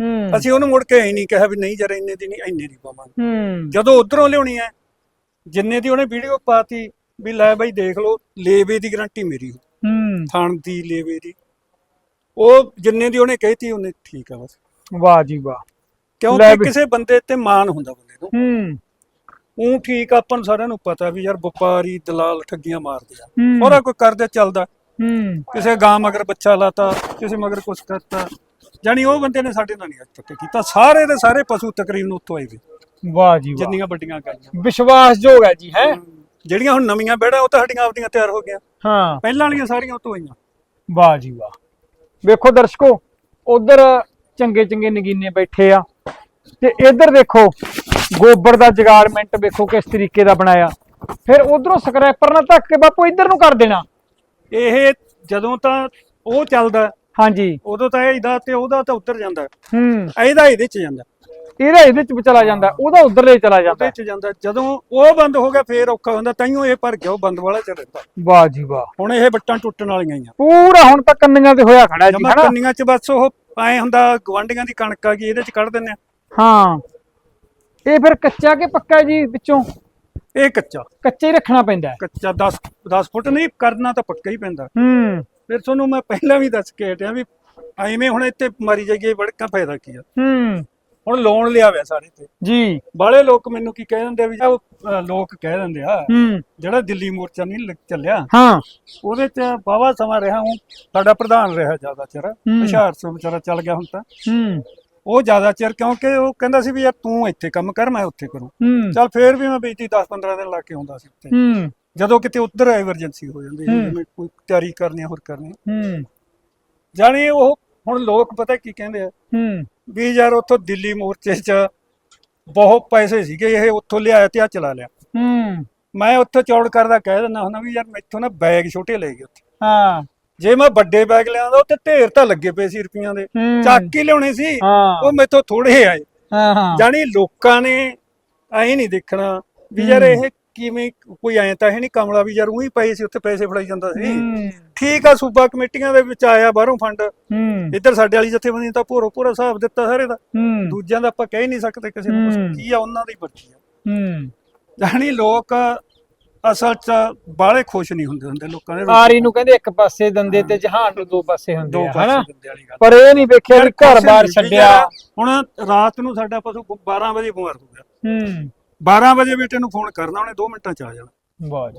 ਹੂੰ। ਅਸੀਂ ਉਹਨੂੰ ਮੁੜ ਕੇ ਐ ਨਹੀਂ ਕਿਹਾ ਵੀ ਨਹੀਂ ਯਾਰ ਇੰਨੇ ਦੀ ਨਹੀਂ ਇੰਨੇ ਦੀ ਪਾਵਾਂਗੇ। ਹੂੰ। ਜਦੋਂ ਉਧਰੋਂ ਲਿਆਉਣੀ ਐ ਜਿੰਨੇ ਦੀ ਉਹਨੇ ਵੀਡੀਓ ਪਾਤੀ ਵੀ ਲੈ ਬਾਈ ਦੇਖ ਲਓ ਲੇਵੇ ਦੀ ਗਾਰੰਟੀ ਮੇਰੀ ਹੂੰ। ਥਣ ਦੀ ਲੇਵੇ ਦੀ। ਉਹ ਜਿੰਨੇ ਦੀ ਉਹਨੇ ਕਹਿਤੀ ਉਹਨੇ ਠੀਕ ਆ ਬਸ। ਵਾਹ ਜੀ ਵਾਹ। ਕਿਉਂਕਿ। ਕਿਸੇ ਬੰਦੇ ਤੇ ਮਾਣ ਹੁੰਦਾ ਬੰਦੇ ਨੂੰ। ਹੂੰ। ਉਹ ਠੀਕ ਆ, ਆਪਾਂ ਨੂੰ ਸਾਰਿਆਂ ਨੂੰ ਪਤਾ ਵੀ ਯਾਰ ਵਪਾਰੀ ਦਲਾਲ ਠੱਗੀਆਂ ਮਾਰਦੇ ਆ। ਉਹਦਾ ਕੋਈ ਕਰਦੇ ਚੱਲਦਾ। ਹੂੰ। ਕਿਸੇ ਗਾਂ ਮਗਰ ਬੱਚਾ ਲਾਤਾ ਕਿਸੇ ਮਗਰ ਕੁਛ ਕਰਤਾ। ਜਾਨੀ ਉਹ ਬੰਦੇ ਨੇ ਸਾਡੇ ਨਾਲ ਨਹੀਂ ਅੱਜ ਤੱਕ ਕੀਤਾ। ਸਾਰੇ ਦੇ ਸਾਰੇ ਪਸ਼ੂ ਤਕਰੀਬਨ ਉੱਥੋਂ ਆਏ ਵੇ ਵਾਹ ਜੀ ਵਾਹ। ਜਿੰਨੀਆਂ ਵੱਡੀਆਂ ਗਾਈਆਂ। ਵਿਸ਼ਵਾਸਯੋਗ ਹੈ ਜੀ ਹੈ। ਜਿਹੜੀਆਂ ਹੁਣ ਨਵੀਆਂ ਬੈੜਾਂ ਉਹ ਤਾਂ ਸਾਡੀਆਂ ਆਪਦੀਆਂ ਤਿਆਰ ਹੋ ਗਈਆਂ। ਹਾਂ। ਪਹਿਲਾਂ ਵਾਲੀਆਂ ਸਾਰੀਆਂ ਉੱਥੋਂ ਆਈਆਂ। ਵਾਹ ਜੀ ਵਾਹ। ਵੇਖੋ ਦਰਸ਼ਕੋ ਉਧਰ ਚੰਗੇ ਚੰਗੇ ਨਗੀਨੇ ਬੈਠੇ ਆ। ਤੇ ਇੱਧਰ ਦੇਖੋ ਗੋਬਰ ਦਾ ਜਗਾੜਮੈਂਟ ਵੇਖੋ ਕਿਸ ਤਰੀਕੇ ਦਾ ਬਣਾਇਆ। ਫਿਰ ਉਧਰੋਂ ਸਕ੍ਰੈਪਰ ਨਾਲ ਧੱਕ ਕੇ ਬਾਪੂ ਇੱਧਰ ਨੂੰ ਕਰ ਦੇਣਾ। ਇਹ ਜਦੋਂ ਤਾਂ ਉਹ ਚੱਲਦਾ ਹਾਂਜੀ। ਉਦੋਂ ਤਾਂ ਇਹਦਾ ਤੇ ਉਹਦਾ ਤਾਂ ਉੱਤਰ ਜਾਂਦਾ। ਹੂੰ। ਇਹਦਾ ਇਹਦੇ ਚ ਜਾਂਦਾ। ਇਹਦਾ ਇਹਦੇ ਚ ਚਲਾ ਜਾਂਦਾ ਉਹਦਾ ਉਧਰਲੇ ਚਲਾ ਜਾਂਦਾ। ਉਹਦੇ ਚ ਜਾਂਦਾ। ਜਦੋਂ ਉਹ ਬੰਦ ਹੋ ਗਿਆ ਫੇਰ ਔਖਾ ਹੁੰਦਾ ਤਾਈਓ ਇਹ ਭਰ ਗਿਆ ਉਹ ਬੰਦ ਵਾਲਾ ਚ ਰਹਿੰਦਾ ਵਾਹ ਜੀ ਵਾਹ। ਹੁਣ ਇਹ ਬੱਟਾਂ ਟੁੱਟਣ ਵਾਲੀਆਂ ਹੀ ਆ। ਪੂਰਾ ਹੁਣ ਤਾਂ ਕੰਨੀਆਂ ਤੇ ਹੋਇਆ ਖੜਾ ਜੀ ਜਮਾ ਹਨਾ? ਕੰਨੀਆਂ ਚ ਬਸ ਉਹ ਐ ਹੁੰਦਾ ਗਵਾਂਡੀਆਂ ਦੀ ਕਣਕ ਆ ਗਈ ਇਹਦੇ ਚ ਕੱਢ ਦਿੰਦੇ ਆ। ਹਾਂ। ਇਹ ਫਿਰ ਕੱਚਾ ਕਿ ਪੱਕਾ ਜੀ ਵਿੱਚੋਂ? ਇਹ ਕੱਚਾ। ਕੱਚਾ ਹੀ ਰੱਖਣਾ ਪੈਂਦਾ। ਹੈ। ਕੱਚਾ 10 10 ਫੁੱਟ ਨਹੀਂ ਕਰਨਾ ਤਾਂ ਪੱਕਾ ਹੀ ਪੈਂਦਾ। ਹੂੰ। ਫਿਰ ਤੁਹਾਨੂੰ ਮੈਂ ਪਹਿਲਾਂ ਵੀ ਦੱਸ ਕੇ ਹਟਿਆ ਵੀ ਐਵੇਂ ਹੁਣ ਇੱਥੇ ਮਾਰੀ ਜਾਈਏ ਬੜਕਾ ਫਾਇਦਾ ਕੀ ਆ। ਹੂੰ। ਹੁਣ ਲੋਨ ਲਿਆ ਹੋਇਆ ਸਾਰੇ ਤੇ। ਜੀ। ਬਾਲੇ ਲੋਕ ਮੈਨੂੰ ਕੀ ਕਹਿ ਦਿੰਦੇ ਆ ਵੀ ਉਹ ਲੋਕ ਕਹਿ ਦਿੰਦੇ ਆ ਹੂੰ। ਜਿਹੜਾ ਦਿੱਲੀ ਮੋਰਚਾ ਨਹੀਂ ਚੱਲਿਆ। ਹਾਂ। ਉਹਦੇ ਚ ਬਾਵਾ ਸਮਾਂ ਰਿਹਾ ਹੂੰ ਸਾਡਾ ਪ੍ਰਧਾਨ ਰਿਹਾ ਜ਼ਿਆਦਾ ਚਿਰ। ਹੂੰ। ਹੁਸ਼ਿਆਰ ਵਿਚਾਰਾ ਚੱਲ ਗਿਆ ਹੁਣ ਤਾਂ। ਹੂੰ। ਉਹ ਜ਼ਿਆਦਾ ਚਿਰ ਕਿਉਂਕਿ ਉਹ ਕਹਿੰਦਾ ਸੀ ਵੀ ਯਾਰ ਤੂੰ ਇੱਥੇ ਕੰਮ ਕਰ ਮੈਂ ਉੱਥੇ ਕਰੂੰ। ਹੂੰ। ਚੱਲ ਫੇਰ ਵੀ ਮੈਂ ਬੀਤੀ 10 15 ਦਿਨ ਲਾ ਕੇ ਆਉਂਦਾ ਸੀ ਉੱਥੇ। ਹੂੰ। ਜਦੋਂ ਕਿਤੇ ਉੱਧਰ ਐਮਰਜੈਂਸੀ ਹੋ ਜਾਂਦੀ ਸੀ, ਹੂੰ। ਜਿਵੇਂ ਕੋਈ ਤਿਆਰੀ ਕਰਨੀ ਆ, ਹੋਰ ਕਰਨੀ ਆ। ਹੂੰ। ਜਾਣੀ ਉਹ ਹੁਣ ਲੋਕ ਪਤਾ ਕੀ ਕਹਿੰਦੇ ਆ? ਹੂੰ। ਵੀ ਯਾਰ ਉੱਥੋਂ ਦਿੱਲੀ ਮੋਰਚੇ 'ਚ ਬਹੁਤ ਪੈਸੇ ਸੀਗੇ ਇਹ ਉੱਥੋਂ ਲਿਆਇਆ ਤੇ ਆ ਚਲਾ ਲਿਆ। ਹੂੰ। ਮੈਂ ਉੱਥੇ ਚੌੜ ਕਰਦਾ ਕਹਿ ਦਿੰਦਾ ਹੁੰਦਾ ਵੀ ਯਾਰ ਮੈਥੋਂ ਨਾ ਬੈਗ ਛੋਟੇ ਲੈ ਗਏ ਉੱਥੇ। ਹਾਂ। ਜੇ ਮੈਂ ਵੱਡੇ ਬੈਗ ਲਿਆਂਦਾ ਉੱਤੇ ਢੇਰ ਤਾਂ ਲੱਗੇ ਪਏ ਸੀ ਰੁਪਈਆਂ ਦੇ। ਹੂੰ। ਚੱਕ ਹੀ ਲਿਆਉਣੇ ਸੀ ਹਾਂ। ਉਹ ਮੈਥੋਂ ਥੋੜੇ ਆਏ। ਹਾਂ ਹਾਂ। ਜਾਣੀ ਲੋਕਾਂ ਨੇ ਐਂ ਨਹੀਂ ਦੇਖਣਾ ਵੀ ਯਾਰ ਇਹ ਕਿਵੇਂ ਕੋਈ ਐਂ ਤਾਂ ਹੈ ਨਹੀਂ ਕਮਲਾ ਵੀ ਯਾਰ ਉਹੀ ਪਏ ਸੀ ਉੱਥੇ ਪੈਸੇ ਫੜਾਈ ਜਾਂਦਾ ਸੀ। ਠੀਕ ਆ ਸੂਬਾ ਕਮੇਟੀਆਂ ਦੇ ਵਿੱਚ ਆਇਆ ਬਾਹਰੋਂ ਫੰਡ। ਇੱਧਰ ਸਾਡੇ ਵਾਲੀ ਜਥੇਬੰਦੀ ਤਾਂ ਭੋਰੋ ਭੋਰਾ ਹਿਸਾਬ ਦਿੱਤਾ ਸਾਰੇ ਦਾ। ਦੂਜਿਆਂ ਦਾ ਆਪਾਂ ਕਹਿ ਨਹੀਂ ਸਕਦੇ ਕਿਸੇ ਨੂੰ ਕੁਛ। ਕੀ ਆ ਉਹਨਾਂ ਦੀ ਮਰਜ਼ੀ ਆ। ਜਾਣੀ ਲੋਕ ਅਸਲ 'ਚ ਬਾਹਲੇ ਖੁਸ਼ ਨਹੀਂ ਹੁੰਦੇ ਹੁੰਦੇ ਲੋਕਾਂ ਦੇ ਆਰੀ ਨੂੰ ਕਹਿੰਦੇ ਇੱਕ ਪਾਸੇ ਦੰਦੇ ਤੇ ਜਹਾਨ ਨੂੰ ਦੋ ਪਾਸੇ ਹੁੰਦੇ ਆ ਪਾਸੇ ਹਨਾ? ਦਿੰਦੇ ਵਾਲੀ ਗੱਲ। ਪਰ ਇਹ ਨਹੀਂ ਵੇਖਿਆ ਵੀ ਯਾਰ ਘਰ ਖੁਸ਼ ਬਾਰ ਨਹੀਂ, ਵੀ ਛੱਡਿਆ। ਹੁਣ ਰਾਤ ਨੂੰ ਸਾਡਾ ਪਸ਼ੂ 12 ਵਜੇ ਬਿਮਾਰ ਹੋ ਗਿਆ। ਹੂੰ। 12 ਵਜੇ ਬੇਟੇ ਨੂੰ ਫੋਨ ਕਰਨਾ ਉਹਨੇ 2 ਮਿੰਟਾਂ ਚ ਆ ਜਾਣਾ। ਵਾਹ ਜੀ।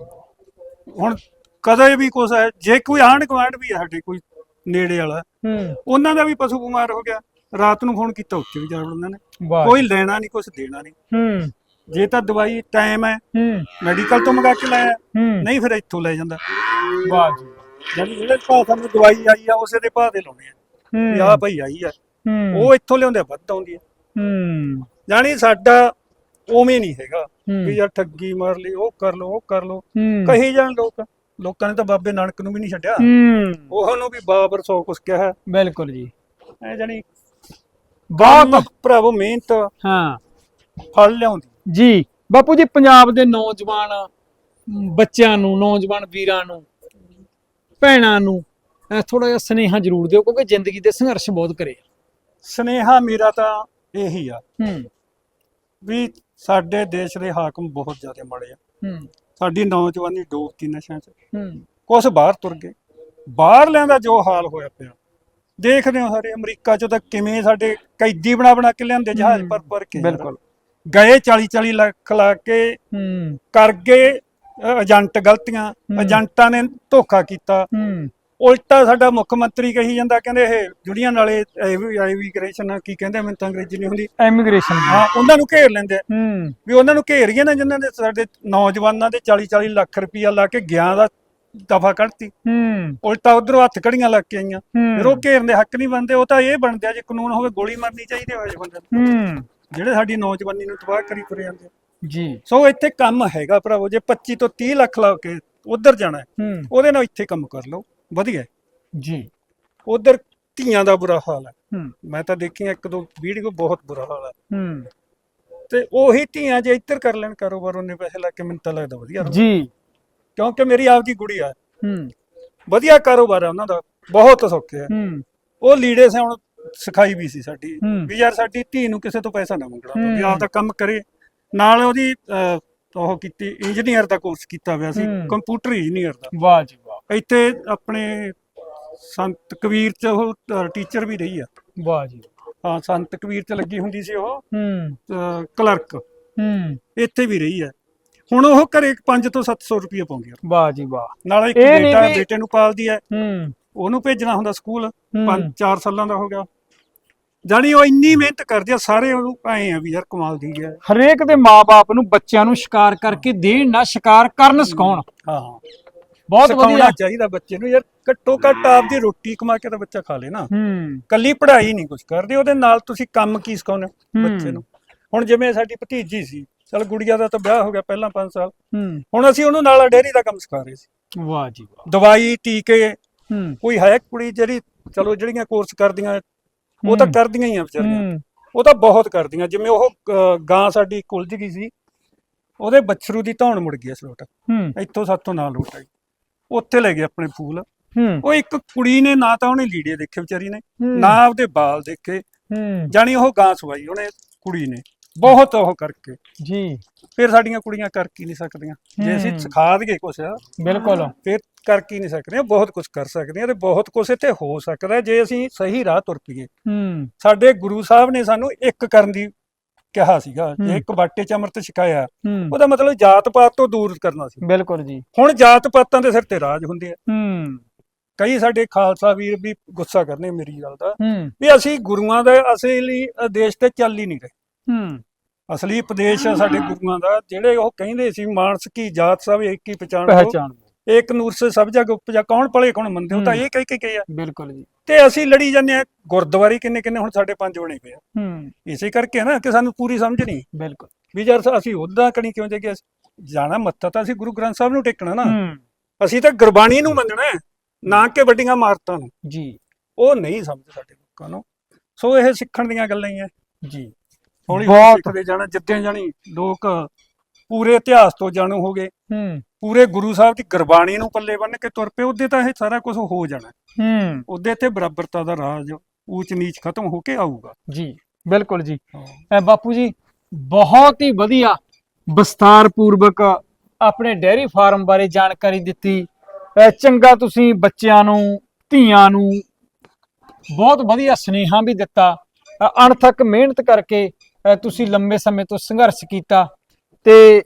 ਹੁਣ ਕਦੇ ਵੀ ਕੁਛ ਹੈ ਜੇ ਕੋਈ ਆਂਢ ਗੁਆਂਢ ਵੀ ਹੈ ਸਾਡੇ ਕੋਈ ਨੇੜੇ ਵਾਲਾ ਹੂੰ। ਉਹਨਾਂ ਦਾ ਵੀ ਪਸ਼ੂ ਬਿਮਾਰ ਹੋ ਗਿਆ ਰਾਤ ਨੂੰ ਫੋਨ ਕੀਤਾ ਉੱਥੇ ਵੀ ਜਾ ਵੜਨਾ ਨੇ। ਵਾਹ ਕੋਈ ਲੈਣਾ ਨਹੀਂ ਕੁਛ ਦੇਣਾ ਨਹੀਂ। ਹੂੰ। ਜੇ ਤਾਂ ਦਵਾਈ ਟਾਈਮ ਹੈ ਹੂੰ। ਮੈਡੀਕਲ ਤੋਂ ਮੰਗਾ ਕੇ ਲਾਇਆ ਹੂੰ। ਨਹੀਂ ਫਿਰ ਇੱਥੋਂ ਲੈ ਜਾਂਦਾ। ਵਾਹ ਜੀ। ਜਾਨੀ ਜਿਹੜੇ ਭਾਅ ਸਾਨੂੰ ਦਵਾਈ ਆਈ ਆ ਉਸੇ ਦੇ ਭਾਅ ਦੇ ਲਾਉਣੇ ਆ। ਵੀ ਹੂੰ ਆਹ ਭਈ ਆਈ ਆ। ਹੂੰ। ਉਹ ਇੱਥੋਂ ਲਿਆਉਂਦੇ ਵੱਧ ਆਉਂਦੀ ਆ। ਹੂੰ। ਜਾਣੀ ਸਾਡਾ ਉਵੇਂ ਨਹੀਂ ਹੈਗਾ। ਵੀ ਯਾਰ ਠੱਗੀ ਮਾਰ ਲਈ ਉਹ ਕਰ ਲੋ ਉਹ ਕਰ ਲੋ ਕਹੀ ਜਾਣ ਲੋਕ ਲੋਕਾਂ ਨੇ ਤਾਂ ਬਾਬੇ ਨਾਨਕ ਨੂੰ ਵੀ ਨਹੀਂ ਛੱਡਿਆ। ਉਹਨੂੰ ਵੀ ਬਾਬਰ ਸੌ ਕੁਛ ਕਿਹਾ। ਹੈ ਬਿਲਕੁਲ ਜੀ। ਐ ਜਾਣੀ ਬਹੁਤ ਭਰਾਵੋ ਮਿਹਨਤ। ਹਾਂ। ਫਲ ਲਿਆਉਂਦੀ। ਜੀ। ਬਾਪੂ ਜੀ ਪੰਜਾਬ ਦੇ ਨੌਜਵਾਨ ਬੱਚਿਆਂ ਨੂੰ ਨੌਜਵਾਨ ਵੀਰਾਂ ਨੂੰ ਭੈਣਾਂ ਨੂੰ ਥੋੜਾ ਜਿਹਾ ਸੁਨੇਹਾ ਜ਼ਰੂਰ ਦਿਓ ਕਿਉਂਕਿ ਜ਼ਿੰਦਗੀ ਦੇ ਸੰਘਰਸ਼ ਬਹੁਤ ਕਰੇ ਸਨੇਹਾ ਮੇਰਾ ਤਾਂ ਇਹੀ ਆ। ਹੂੰ। ਵੀ ਸਾਡੇ ਦੇਸ਼ ਦੇ ਹਾਕਮ ਬਹੁਤ ਜ਼ਿਆਦਾ ਮਾੜੇ ਆ। ਹੂੰ। ਸਾਡੀ ਨੌਜਵਾਨੀ ਡੋਬਤੀ ਨਸ਼ਿਆਂ 'ਚ। ਹੂੰ। ਕੁਛ ਬਾਹਰ ਤੁਰ ਗਏ। ਬਾਹਰਲਿਆਂ ਦਾ ਜੋ ਹਾਲ ਹੋਇਆ ਪਿਆ। ਦੇਖਦੇ ਹੋ ਸਾਰੇ ਅਮਰੀਕਾ 'ਚ ਤਾਂ ਕਿਵੇਂ ਸਾਡੇ ਕੈਦੀ ਬਣਾ ਬਣਾ ਕੇ ਲਿਆਂਦੇ ਜਹਾਜ਼ ਪਰ ਪਰ ਕੇ। ਬਿਲਕੁਲ। ਗਏ 40 40 ਲੱਖ ਲਾ ਕੇ। ਹੂੰ। ਕਰ ਗਏ। ਏਜੰਟ ਗਲਤੀਆਂ। ਏਜੰਟਾਂ ਨੇ ਧੋਖਾ ਕੀਤਾ। ਹੂੰ। ਉਲਟਾ ਸਾਡਾ ਮੁੱਖ ਮੰਤਰੀ ਕਹੀ ਜਾਂਦਾ ਕਹਿੰਦੇ ਇਹ ਜੁੜੀਆਂ ਨਾਲੇ ਇਮੀਗ੍ਰੇਸ਼ਨ ਕੀ ਕਹਿੰਦੇ ਮੈਨੂੰ ਤਾਂ ਅੰਗਰੇਜ਼ੀ ਨਹੀਂ ਹੁੰਦੀ। ਐਮੀਗ੍ਰੇਸ਼ਨ ਹਾਂ ਉਹਨਾਂ ਨੂੰ ਘੇਰ ਲੈਂਦੇ ਹੂੰ। ਵੀ ਉਹਨਾਂ ਨੂੰ ਘੇਰੀਏ ਨਾ ਜਿਨ੍ਹਾਂ ਨੇ ਸਾਡੇ ਨੌਜਵਾਨਾਂ ਦੇ 40 40 ਲੱਖ ਰੁਪਈਆ ਲਾ ਕੇ ਗਿਆ ਦਾ ਦਫਾ ਕੱਢਤੀ। ਹੂੰ। ਉਲਟਾ ਉਧਰੋਂ ਹੱਥ ਕੜੀਆਂ ਲੱਗ ਕੇ ਆਈਆਂ। ਫਿਰ ਉਹ ਹੂੰ ਘੇਰਨ ਦੇ ਹੱਕ ਨਹੀਂ ਬਣਦੇ ਉਹ ਤਾਂ ਇਹ ਬਣਦੇ ਆ ਜੇ ਕਾਨੂੰਨ ਹੋਵੇ ਗੋਲੀ ਮਾਰਨੀ ਚਾਹੀਦੀ ਹੋਵੇ ਬੰਦੇ ਨੂੰ। ਹੂੰ। ਜਿਹੜੇ ਸਾਡੀ ਨੌਜਵਾਨੀ ਨੂੰ ਤਬਾਹ ਕਰੀ ਤੁਰੇ ਜਾਂਦੇ। ਜੀ। ਸੋ ਇੱਥੇ ਕੰਮ ਹੈਗਾ ਭਰਾਵੋ ਜੇ 25 ਤੋਂ 30 ਲੱਖ ਲਾ ਕੇ ਉਧਰ ਜਾਣਾ ਉਹਦੇ ਨਾਲ ਇੱਥੇ ਕੰਮ ਕਰ ਲਓ। ਵਧੀਆ ਜੀ। ਉਧਰ ਧੀਆਂ ਦਾ ਬੁਰਾ ਹਾਲ ਹੈ। ਹੂੰ। ਮੈਂ ਤਾਂ ਦੇਖੀਆਂ ਇੱਕ ਦੋ ਵੀਡੀਓ ਬਹੁਤ ਬੁਰਾ ਹਾਲ ਹੈ। ਹੂੰ। ਤੇ ਉਹੀ ਧੀਆਂ ਜੇ ਇੱਧਰ ਕਰ ਲੈਣ ਕਾਰੋਬਾਰ ਉਹਨੇ ਪੈਸੇ ਲਾ ਕੇ ਮੈਨੂੰ ਤਾਂ ਲੱਗਦਾ ਵਧੀਆ ਰਹੂ। ਜੀ। ਕਿਉਂਕਿ ਮੇਰੀ ਆਪਦੀ ਕੁੜੀ ਆ। ਹੂੰ। ਵਧੀਆ ਕਾਰੋਬਾਰ ਹੈ ਉਹਨਾਂ ਦਾ ਬਹੁਤ ਸੌਖੇ ਆ। ਹੂੰ। ਉਹ ਲੀੜੇ ਸਿਆਉਣ ਸਿਖਾਈ ਵੀ ਸੀ ਸਾਡੀ। ਹੂੰ। ਵੀ ਯਾਰ ਸਾਡੀ ਧੀ ਨੂੰ ਕਿਸੇ ਤੋਂ ਪੈਸਾ ਨਾ ਮੰਗਣਾ ਵੀ ਹੂੰ। ਆਪਦਾ ਕੰਮ ਕਰੇ। ਨਾਲ ਉਹਦੀ ਅਹ, ਉਹ ਕੀਤੀ ਇੰਜੀਨੀਅਰ ਦਾ ਕੋਰਸ ਕੀਤਾ ਹੋਇਆ ਸੀ ਹੂੰ। ਕੰਪਿਊਟਰ ਇੰਜੀਨੀਅਰ ਦਾ। ਵਾਹ ਜੀ ਵਾਹ। ਇੱਥੇ ਆਪਣੇ ਸੰਤ ਕਬੀਰ ਚ ਉਹ ਟੀਚਰ ਵੀ ਰਹੀ ਆ। ਵਾਹ ਜੀ ਹਾਂ ਸੰਤ ਕਬੀਰ ਚ ਲੱਗੀ ਹੁੰਦੀ ਸੀ ਉਹ ਹੂੰ। ਕਲਰਕ ਹੂੰ। ਇੱਥੇ ਵੀ ਰਹੀ ਆ। ਹੁਣ ਉਹ ਘਰੇ 5 ਤੋਂ 700 ਰੁਪਏ ਪਾਉਂਦੀ ਆ। ਵਾਹ ਜੀ ਵਾਹ। ਨਾਲ ਇੱਕ ਇਹ ਬੇਟਾ ਵੀ- ਬੇਟੇ ਨੂੰ ਪਾਲਦੀ ਹੈ ਹੂੰ। ਉਹਨੂੰ ਭੇਜਣਾ ਹੁੰਦਾ ਸਕੂਲ। ਹੂੰ। 5-4 ਸਾਲਾਂ ਦਾ ਹੋ ਗਿਆ। ਜਾਣੀ ਉਹ ਇੰਨੀ ਮਿਹਨਤ ਕਰਦੀ ਆ ਸਾਰੇ ਉਹਨੂੰ ਐ ਆ ਵੀ ਯਾਰ ਕਮਾਲ ਦੀ ਹੈ ਹਰੇਕ ਦੇ ਮਾਪੇ ਨੂੰ ਬੱਚਿਆਂ ਨੂੰ ਸ਼ਿਕਾਰ ਕਰਕੇ ਦੇਣ ਨਾ ਸ਼ਿਕਾਰ ਕਰਨ ਸਿਖਾਉਣ। ਹਾਂ। ਬਹੁਤ ਵਧੀਆ। ਚਾਹੀਦਾ ਬੱਚੇ ਨੂੰ ਯਾਰ ਘੱਟੋ ਘੱਟ ਆਪਦੀ ਰੋਟੀ ਕਮਾ ਕੇ ਤਾਂ ਬੱਚਾ ਖਾ ਲੇ ਨਾ। ਹੂੰ। ਕੱਲੀ ਪੜ੍ਹਾਈ ਨਹੀਂ ਕੁਝ ਕਰਦੇ ਉਹਦੇ ਨਾਲ ਤੁਸੀਂ ਕੰਮ ਕੀ ਹੂੰ। ਬੱਚੇ ਨੂੰ? ਹੁਣ ਜਿਵੇਂ ਸਾਡੀ ਭਤੀਜੀ ਸੀ ਚਲ ਗੁੜੀਆ ਦਾ ਤਾਂ ਵਿਆਹ ਹੋ ਗਿਆ ਪਹਿਲਾਂ 5 ਸਾਲ। ਹੁਣ ਅਸੀਂ ਉਹਨੂੰ ਨਾਲ ਡੇਅਰੀ ਦਾ ਕੰਮ ਸਿਖਾ ਰਹੇ ਸੀ। ਵਾਹ ਜੀ ਵਾਹ। ਦਵਾਈ ਟੀਕੇ ਕੋਈ ਹੈ ਕੁੜੀ ਜਿਹੜੀ ਚਲੋ ਜਿਹੜੀਆਂ ਕੋਰਸ ਕਰਦੀਆਂ ਉਹ ਤਾਂ। ਕਰਦੀਆਂ ਹੀ ਆ ਵਿਚਾਰੀਆਂ। ਉਹ ਤਾਂ ਬਹੁਤ ਕਰਦੀਆਂ। ਜਿਵੇਂ ਉਹ ਗਾਂ ਸਾਡੀ ਕੁਲਝ ਗਈ ਸੀ ਉਹਦੇ ਬੱਛਰੂ ਦੀ ਧੌਣ ਮੁੜ ਗਈ ਸਲੋਟ ਇੱਥੋਂ ਸਾਤੋਂ ਨਾਲ ਲੋਟ ਆਈ। ਉੱਥੇ ਲੈ ਗਏ ਆਪਣੇ ਫੂਲ। ਉਹ ਇੱਕ ਕੁੜੀ ਨੇ ਨਾ ਤਾਂ ਉਹਨੇ ਲੀੜੇ ਦੇਖੇ ਵਿਚਾਰੀ ਨੇ। ਨਾ ਆਪਦੇ ਬਾਲ ਦੇਖੇ। ਜਾਣੀ ਉਹ ਗਾਂ ਸਵਾਈ ਉਹਨੇ ਕੁੜੀ ਨੇ। ਬਹੁਤ ਉਹ ਕਰਕੇ। ਜੀ। ਫਿਰ ਸਾਡੀਆਂ ਕੁੜੀਆਂ ਕਰ ਕੀ ਨਹੀਂ ਸਕਦੀਆਂ। ਜੇ ਅਸੀਂ। ਸਿਖਾ ਦਈਏ ਕੁਛ ਬਿਲਕੁਲ। ਫਿਰ ਕਰ ਕੀ ਨਹੀਂ ਸਕਦੀਆਂ ਬਹੁਤ ਕੁਝ ਕਰ ਸਕਦੀਆਂ ਤੇ ਬਹੁਤ ਕੁਝ ਇੱਥੇ ਹੋ ਸਕਦਾ ਜੇ ਅਸੀਂ ਸਹੀ ਰਾਹ ਤੁਰ ਪਈਏ। ਹੂੰ। ਸਾਡੇ ਗੁਰੂ ਸਾਹਿਬ ਨੇ ਸਾਨੂੰ ਇੱਕ ਕਰਨ ਦੀ ਕਿਹਾ ਸੀਗਾ। ਜੇ ਇੱਕ ਬਾਟੇ ਚ ਅੰਮ੍ਰਿਤ ਛਕਾਇਆ। ਉਹਦਾ ਮਤਲਬ ਜਾਤ ਪਾਤ ਤੋਂ ਦੂਰ ਕਰਨਾ ਸੀ। ਬਿਲਕੁਲ ਜੀ। ਹੁਣ ਜਾਤ ਪਾਤਾਂ ਦੇ ਸਿਰ ਤੇ ਰਾਜ ਹੁੰਦੇ ਆ। ਹੂੰ। ਕਈ ਸਾਡੇ ਖਾਲਸਾ ਵੀਰ ਵੀ ਗੁੱਸਾ ਕਰਨੇ ਮੇਰੀ ਗੱਲ ਦਾ ਵੀ ਅਸੀਂ ਗੁਰੂਆਂ ਦੇ ਅਸਲੀ ਦੇਸ਼ ਤੇ ਚੱਲ ਹੀ ਨਹੀਂ ਰਹੇ। ਹੂੰ। ਅਸਲੀ ਉਪਦੇਸ਼ ਆ ਸਾਡੇ ਗੁਰੂਆਂ ਦਾ ਜਿਹੜੇ ਉਹ ਕਹਿੰਦੇ ਸੀ ਮਾਨਸ ਕੀ ਜਾਤ ਸਭ ਇੱਕ ਹੀ ਪਛਾਣ ਪਹਿਚਾਨ ਇੱਕ ਨੂਰ ਸੇ ਸਭ ਜਗ ਉਪਜਾ ਕੌਣ ਭਲੇ ਕੌਣ ਮੰਦੇ ਉਹ ਤਾਂ ਇਹ ਕਹਿ ਕੇ ਗਏ ਆ। ਬਿਲਕੁਲ ਜੀ। ਤੇ ਅਸੀਂ ਲੜੀ ਜਾਂਦੇ ਆ ਗੁਰਦੁਆਰੇ ਕਿੰਨੇ ਕਿੰਨੇ ਹੁਣ ਸਾਡੇ ਪੰਜ ਬਣੇ ਪਏ ਆ। ਹੂੰ। ਇਸੇ ਕਰਕੇ ਨਾ ਕਿ ਸਾਨੂੰ ਪੂਰੀ ਸਮਝ ਨਹੀਂ। ਬਿਲਕੁਲ। ਵੀ ਯਾਰ ਅਸੀਂ ਉਦਾਂ ਕਣੀ ਕਿਉਂ ਜਗੇ ਜਾਣਾ ਮੱਥਾ ਤਾਂ ਅਸੀਂ ਗੁਰੂ ਗ੍ਰੰਥ ਸਾਹਿਬ ਨੂੰ ਟੇਕਣਾ ਨਾ। ਹੂੰ। ਅਸੀਂ ਤਾਂ ਗੁਰਬਾਣੀ ਨੂੰ ਮੰਨਣਾ ਹੈ, ਨਾ ਕਿ ਵੱਡੀਆਂ ਮਾਰਤਾਂ ਨੂੰ। ਜੀ। ਉਹ ਨਹੀਂ ਸਮਝ ਸਾਡੇ ਲੋਕਾਂ ਨੂੰ। ਸੋ ਇਹ ਸਿੱਖਣ ਦੀਆਂ ਗੱਲਾਂ ਹੀ ਐ ਜੀ। ਹੌਲੀ ਹੌਲੀ ਬਹੁਤ। ਸਿੱਖਦੇ ਜਾਣਾ ਜਿੱਦਾਂ ਜਾਣੀ ਲੋਕ ਪੂਰੇ ਇਤਿਹਾਸ ਤੋਂ ਜਾਣੂ ਹੋ ਗਏ। ਹੂੰ। ਪੂਰੇ ਗੁਰੂ ਸਾਹਿਬ ਦੀ ਗੁਰਬਾਣੀ ਨੂੰ ਪੱਲੇ ਬੰਨ ਕੇ ਤੁਰ ਪਏ ਉਹਦੇ ਤਾਂ ਇਹ ਸਾਰਾ ਕੁਝ ਹੋ ਜਾਣਾ। ਹੂੰ। ਉਹਦੇ ਤੇ ਬਰਾਬਰਤਾ ਦਾ ਰਾਜ ਊਚ ਨੀਚ ਖਤਮ ਹੋ ਕੇ ਆਊਗਾ। ਜੀ ਬਿਲਕੁਲ ਜੀ। ਅ, ਬਾਪੂ ਜੀ ਬਹੁਤ ਹੀ ਵਧੀਆ ਵਿਸਤਾਰ ਪੂਰਵਕ ਆਪਣੇ ਡੇਅਰੀ ਫਾਰਮ ਬਾਰੇ ਜਾਣਕਾਰੀ ਦਿੱਤੀ। ਅ, ਚੰਗਾ ਤੁਸੀਂ ਬੱਚਿਆਂ ਨੂੰ ਧੀਆਂ ਨੂੰ ਬਹੁਤ ਵਧੀਆ ਸੁਨੇਹਾ ਵੀ ਦਿੱਤਾ। ਅ, ਅਣਥੱਕ ਮਿਹਨਤ ਕਰਕੇ ਅ, ਤੁਸੀਂ ਲੰਬੇ ਸਮੇਂ ਤੋਂ ਸੰਘਰਸ਼ ਕੀਤਾ ਤੇ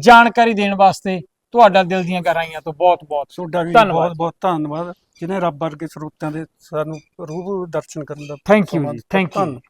ਜਾਣਕਾਰੀ ਦੇਣ ਵਾਸਤੇ ਤੁਹਾਡਾ ਦਿਲ ਦੀਆਂ ਗਹਿਰਾਈਆਂ ਤੋਂ ਬਹੁਤ ਬਹੁਤ ਤੁਹਾਡਾ ਵੀ ਧੰਨਵਾਦ। ਬਹੁਤ ਬਹੁਤ ਧੰਨਵਾਦ ਜਿਨੇ ਰੱਬ ਵਰਗੇ ਸਰੋਤਿਆਂ ਦੇ ਸਾਨੂੰ ਰੂਹ ਦਰਸ਼ਨ ਕਰਨ ਦਾ ਥੈਂਕ ਯੂ ਸਮਾਂ ਜੀ ਦਿੱਤਾ। Thank you.